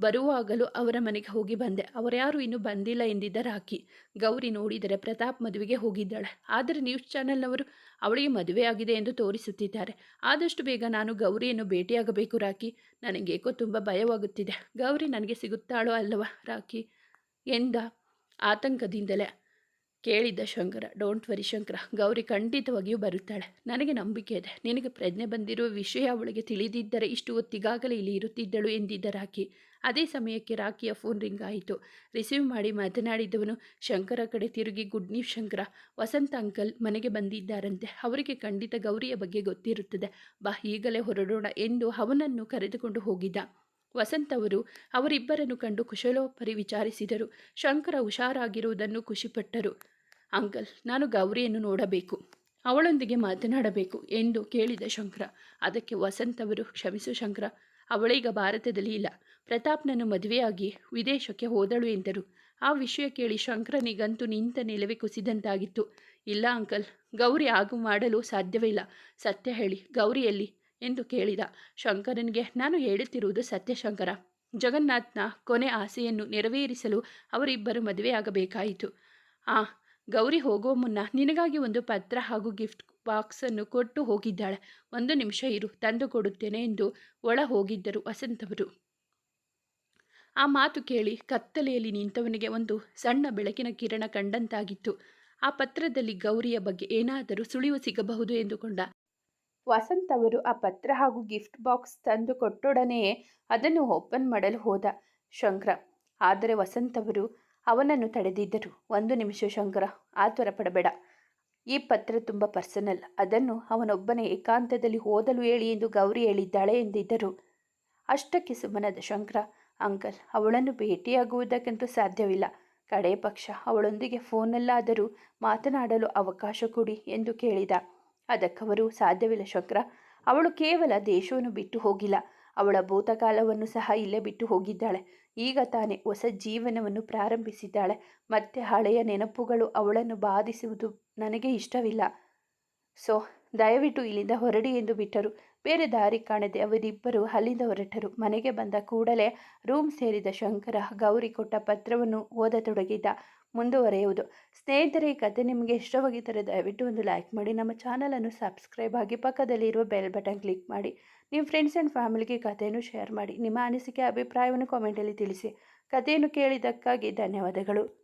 S1: ಬರುವಾಗಲೂ ಅವರ ಮನೆಗೆ ಹೋಗಿ ಬಂದೆ. ಅವರ್ಯಾರು ಇನ್ನೂ ಬಂದಿಲ್ಲ ಎಂದಿದ್ದ ರಾಖಿ. ಗೌರಿ ನೋಡಿದರೆ ಪ್ರತಾಪ್ ಮದುವೆಗೆ ಹೋಗಿದ್ದಾಳೆ. ಆದರೆ ನ್ಯೂಸ್ ಚಾನೆಲ್ನವರು ಅವಳಿಗೆ ಮದುವೆಯಾಗಿದೆ ಎಂದು ತೋರಿಸುತ್ತಿದ್ದಾರೆ. ಆದಷ್ಟು ಬೇಗ ನಾನು ಗೌರಿಯನ್ನು ಭೇಟಿಯಾಗಬೇಕು ರಾಖಿ. ನನಗೇಕೋ ತುಂಬ ಭಯವಾಗುತ್ತಿದೆ. ಗೌರಿ ನನಗೆ ಸಿಗುತ್ತಾಳೋ ಅಲ್ಲವ ರಾಖಿ? ಎಂದ ಆತಂಕದಿಂದಲೇ ಕೇಳಿದ್ದ Shankara. Don't worry Shankara. Gauri ಖಂಡಿತವಾಗಿಯೂ ಬರುತ್ತಾಳೆ. ನನಗೆ ನಂಬಿಕೆ ಇದೆ. ನಿನಗೆ ಪ್ರಜ್ಞೆ ಬಂದಿರುವ ವಿಷಯ ಅವಳಿಗೆ ತಿಳಿದಿದ್ದರೆ ಇಷ್ಟು ಹೊತ್ತಿಗಾಗಲೇ ಇಲ್ಲಿ ಇರುತ್ತಿದ್ದಳು ಎಂದಿದ್ದ ರಾಕಿ ಅದೇ ಸಮಯಕ್ಕೆ ರಾಕಿಯ ಫೋನ್ ರಿಂಗ್ ಆಯಿತು. ರಿಸೀವ್ ಮಾಡಿ ಮಾತನಾಡಿದವನು, ಶಂಕರ ಕಡೆ ತಿರುಗಿ, ಗುಡ್ ನೀವ್ ಶಂಕರ. ವಸಂತ ಅಂಕಲ್ ಮನೆಗೆ ಬಂದಿದ್ದಾರಂತೆ. ಅವರಿಗೆ ಖಂಡಿತ ಗೌರಿಯ ಬಗ್ಗೆ ಗೊತ್ತಿರುತ್ತದೆ. ಬಾ, ಈಗಲೇ ಹೊರಡೋಣ ಎಂದು ಅವನನ್ನು ಕರೆದುಕೊಂಡು ಹೋಗಿದ್ದ. ವಸಂತ್ ಅವರು ಅವರಿಬ್ಬರನ್ನು ಕಂಡು ಕುಶಲೋಪರಿ ವಿಚಾರಿಸಿದರು. ಶಂಕರ ಹುಷಾರಾಗಿರುವುದನ್ನು ಖುಷಿಪಟ್ಟರು. ಅಂಕಲ್, ನಾನು ಗೌರಿಯನ್ನು ನೋಡಬೇಕು. ಅವಳೊಂದಿಗೆ ಮಾತನಾಡಬೇಕು ಎಂದು ಕೇಳಿದ ಶಂಕರ. ಅದಕ್ಕೆ ವಸಂತ್ ಅವರು, ಕ್ಷಮಿಸು ಶಂಕರ. ಅವಳೀಗ ಭಾರತದಲ್ಲಿ ಇಲ್ಲ. ಪ್ರತಾಪ್ನನ್ನು ಮದುವೆಯಾಗಿ ವಿದೇಶಕ್ಕೆ ಹೋದಳು ಎಂದರು. ಆ ವಿಷಯ ಕೇಳಿ ಶಂಕರನಿಗಂತೂ ನಿಂತ ನಿಲುವೆ ಕುಸಿದಂತಾಗಿತ್ತು. ಇಲ್ಲ ಅಂಕಲ್, ಗೌರಿ ಆಗು ಮಾಡಲು ಸಾಧ್ಯವಿಲ್ಲ ಸತ್ಯ ಹೇಳಿ ಗೌರಿಯಲ್ಲಿ ಎಂದು ಕೇಳಿದ. ಶಂಕರನಿಗೆ, ನಾನು ಹೇಳುತ್ತಿರುವುದು ಸತ್ಯ ಶಂಕರ. ಜಗನ್ನಾಥ್ನ ಕೊನೆ ಆಸೆಯನ್ನು ನೆರವೇರಿಸಲು ಅವರಿಬ್ಬರು ಮದುವೆಯಾಗಬೇಕಾಯಿತು. ಆ ಗೌರಿ ಹೋಗೋ ಮುನ್ನ ನಿನಗಾಗಿ ಒಂದು ಪತ್ರ ಹಾಗೂ ಗಿಫ್ಟ್ ಬಾಕ್ಸನ್ನು ಕೊಟ್ಟು ಹೋಗಿದ್ದಾಳೆ. ಒಂದು ನಿಮಿಷ ಇರು, ತಂದು ಕೊಡುತ್ತೇನೆ ಎಂದು ಒಳ ಹೋಗಿದ್ದರು ವಸಂತವರು. ಆ ಮಾತು ಕೇಳಿ ಕತ್ತಲೆಯಲ್ಲಿ ನಿಂತವನಿಗೆ ಒಂದು ಸಣ್ಣ ಬೆಳಕಿನ ಕಿರಣ ಕಂಡಂತಾಗಿತ್ತು. ಆ ಪತ್ರದಲ್ಲಿ ಗೌರಿಯ ಬಗ್ಗೆ ಏನಾದರೂ ಸುಳಿವು ಸಿಗಬಹುದು ಎಂದುಕೊಂಡ. ವಸಂತ್ ಅವರು ಆ ಪತ್ರ ಹಾಗೂ ಗಿಫ್ಟ್ ಬಾಕ್ಸ್ ತಂದು ಕೊಟ್ಟೊಡನೆಯೇ ಅದನ್ನು ಓಪನ್ ಮಾಡಲು ಹೋದ ಶಂಕರ. ಆದರೆ ವಸಂತ್ ಅವರು ಅವನನ್ನು ತಡೆದಿದ್ದರು. ಒಂದು ನಿಮಿಷ ಶಂಕರ ಆತುರ ಪಡಬೇಡ. ಈ ಪತ್ರ ತುಂಬ ಪರ್ಸನಲ್. ಅದನ್ನು ಅವನೊಬ್ಬನೇ ಏಕಾಂತದಲ್ಲಿ ಓದಲು ಹೇಳಿ ಎಂದು ಗೌರಿ ಹೇಳಿದ್ದಾಳೆ ಎಂದಿದ್ದರು. ಅಷ್ಟಕ್ಕೆ ಸುಮ್ಮನದ ಶಂಕರ, ಅಂಕಲ್, ಅವಳನ್ನು ಭೇಟಿಯಾಗುವುದಕ್ಕಂತೂ ಸಾಧ್ಯವಿಲ್ಲ. ಕಡೆ ಪಕ್ಷ, ಅವಳೊಂದಿಗೆ ಫೋನಲ್ಲಾದರೂ ಮಾತನಾಡಲು ಅವಕಾಶ ಕೊಡಿ ಎಂದು ಕೇಳಿದ. ಅದಕ್ಕವರು, ಸಾಧ್ಯವಿಲ್ಲ ಶಂಕರ. ಅವಳು ಕೇವಲ ದೇಶವನ್ನು ಬಿಟ್ಟು ಹೋಗಿಲ್ಲ. ಅವಳ ಭೂತಕಾಲವನ್ನು ಸಹ ಇಲ್ಲೇ ಬಿಟ್ಟು ಹೋಗಿದ್ದಾಳೆ. ಈಗ ತಾನೇ ಹೊಸ ಜೀವನವನ್ನು ಪ್ರಾರಂಭಿಸಿದ್ದಾಳೆ. ಮತ್ತೆ ಹಳೆಯ ನೆನಪುಗಳು ಅವಳನ್ನು ಬಾಧಿಸುವುದು ನನಗೆ ಇಷ್ಟವಿಲ್ಲ. ಸೊ, ದಯವಿಟ್ಟು ಇಲ್ಲಿಂದ ಹೊರಡಿ ಎಂದು ಬಿಟ್ಟರು. ಬೇರೆ ದಾರಿ ಕಾಣದೆ ಅವರಿಬ್ಬರು ಅಲ್ಲಿಂದ ಹೊರಟರು. ಮನೆಗೆ ಬಂದ ಕೂಡಲೇ ರೂಮ್ ಸೇರಿದ ಶಂಕರ ಗೌರಿ ಕೊಟ್ಟ ಪತ್ರವನ್ನು ಓದತೊಡಗಿದ್ದ. ಮುಂದುವರೆಯುವುದು. ಸ್ನೇಹಿತರೆ, ಈ ಕತೆ ನಿಮಗೆ ಇಷ್ಟವಾಗಿದ್ದರೆ ದಯವಿಟ್ಟು ಒಂದು ಲೈಕ್ ಮಾಡಿ, ನಮ್ಮ ಚಾನಲನ್ನು ಸಬ್ಸ್ಕ್ರೈಬ್ ಆಗಿ ಪಕ್ಕದಲ್ಲಿರುವ ಬೆಲ್ ಬಟನ್ ಕ್ಲಿಕ್ ಮಾಡಿ, ನಿಮ್ಮ ಫ್ರೆಂಡ್ಸ್ ಆ್ಯಂಡ್ ಫ್ಯಾಮಿಲಿಗೆ ಕಥೆಯನ್ನು ಶೇರ್ ಮಾಡಿ, ನಿಮ್ಮ ಅನಿಸಿಕೆ, ಅಭಿಪ್ರಾಯವನ್ನು ಕಾಮೆಂಟಲ್ಲಿ ತಿಳಿಸಿ. ಕಥೆಯನ್ನು ಕೇಳಿದ್ದಕ್ಕಾಗಿ ಧನ್ಯವಾದಗಳು.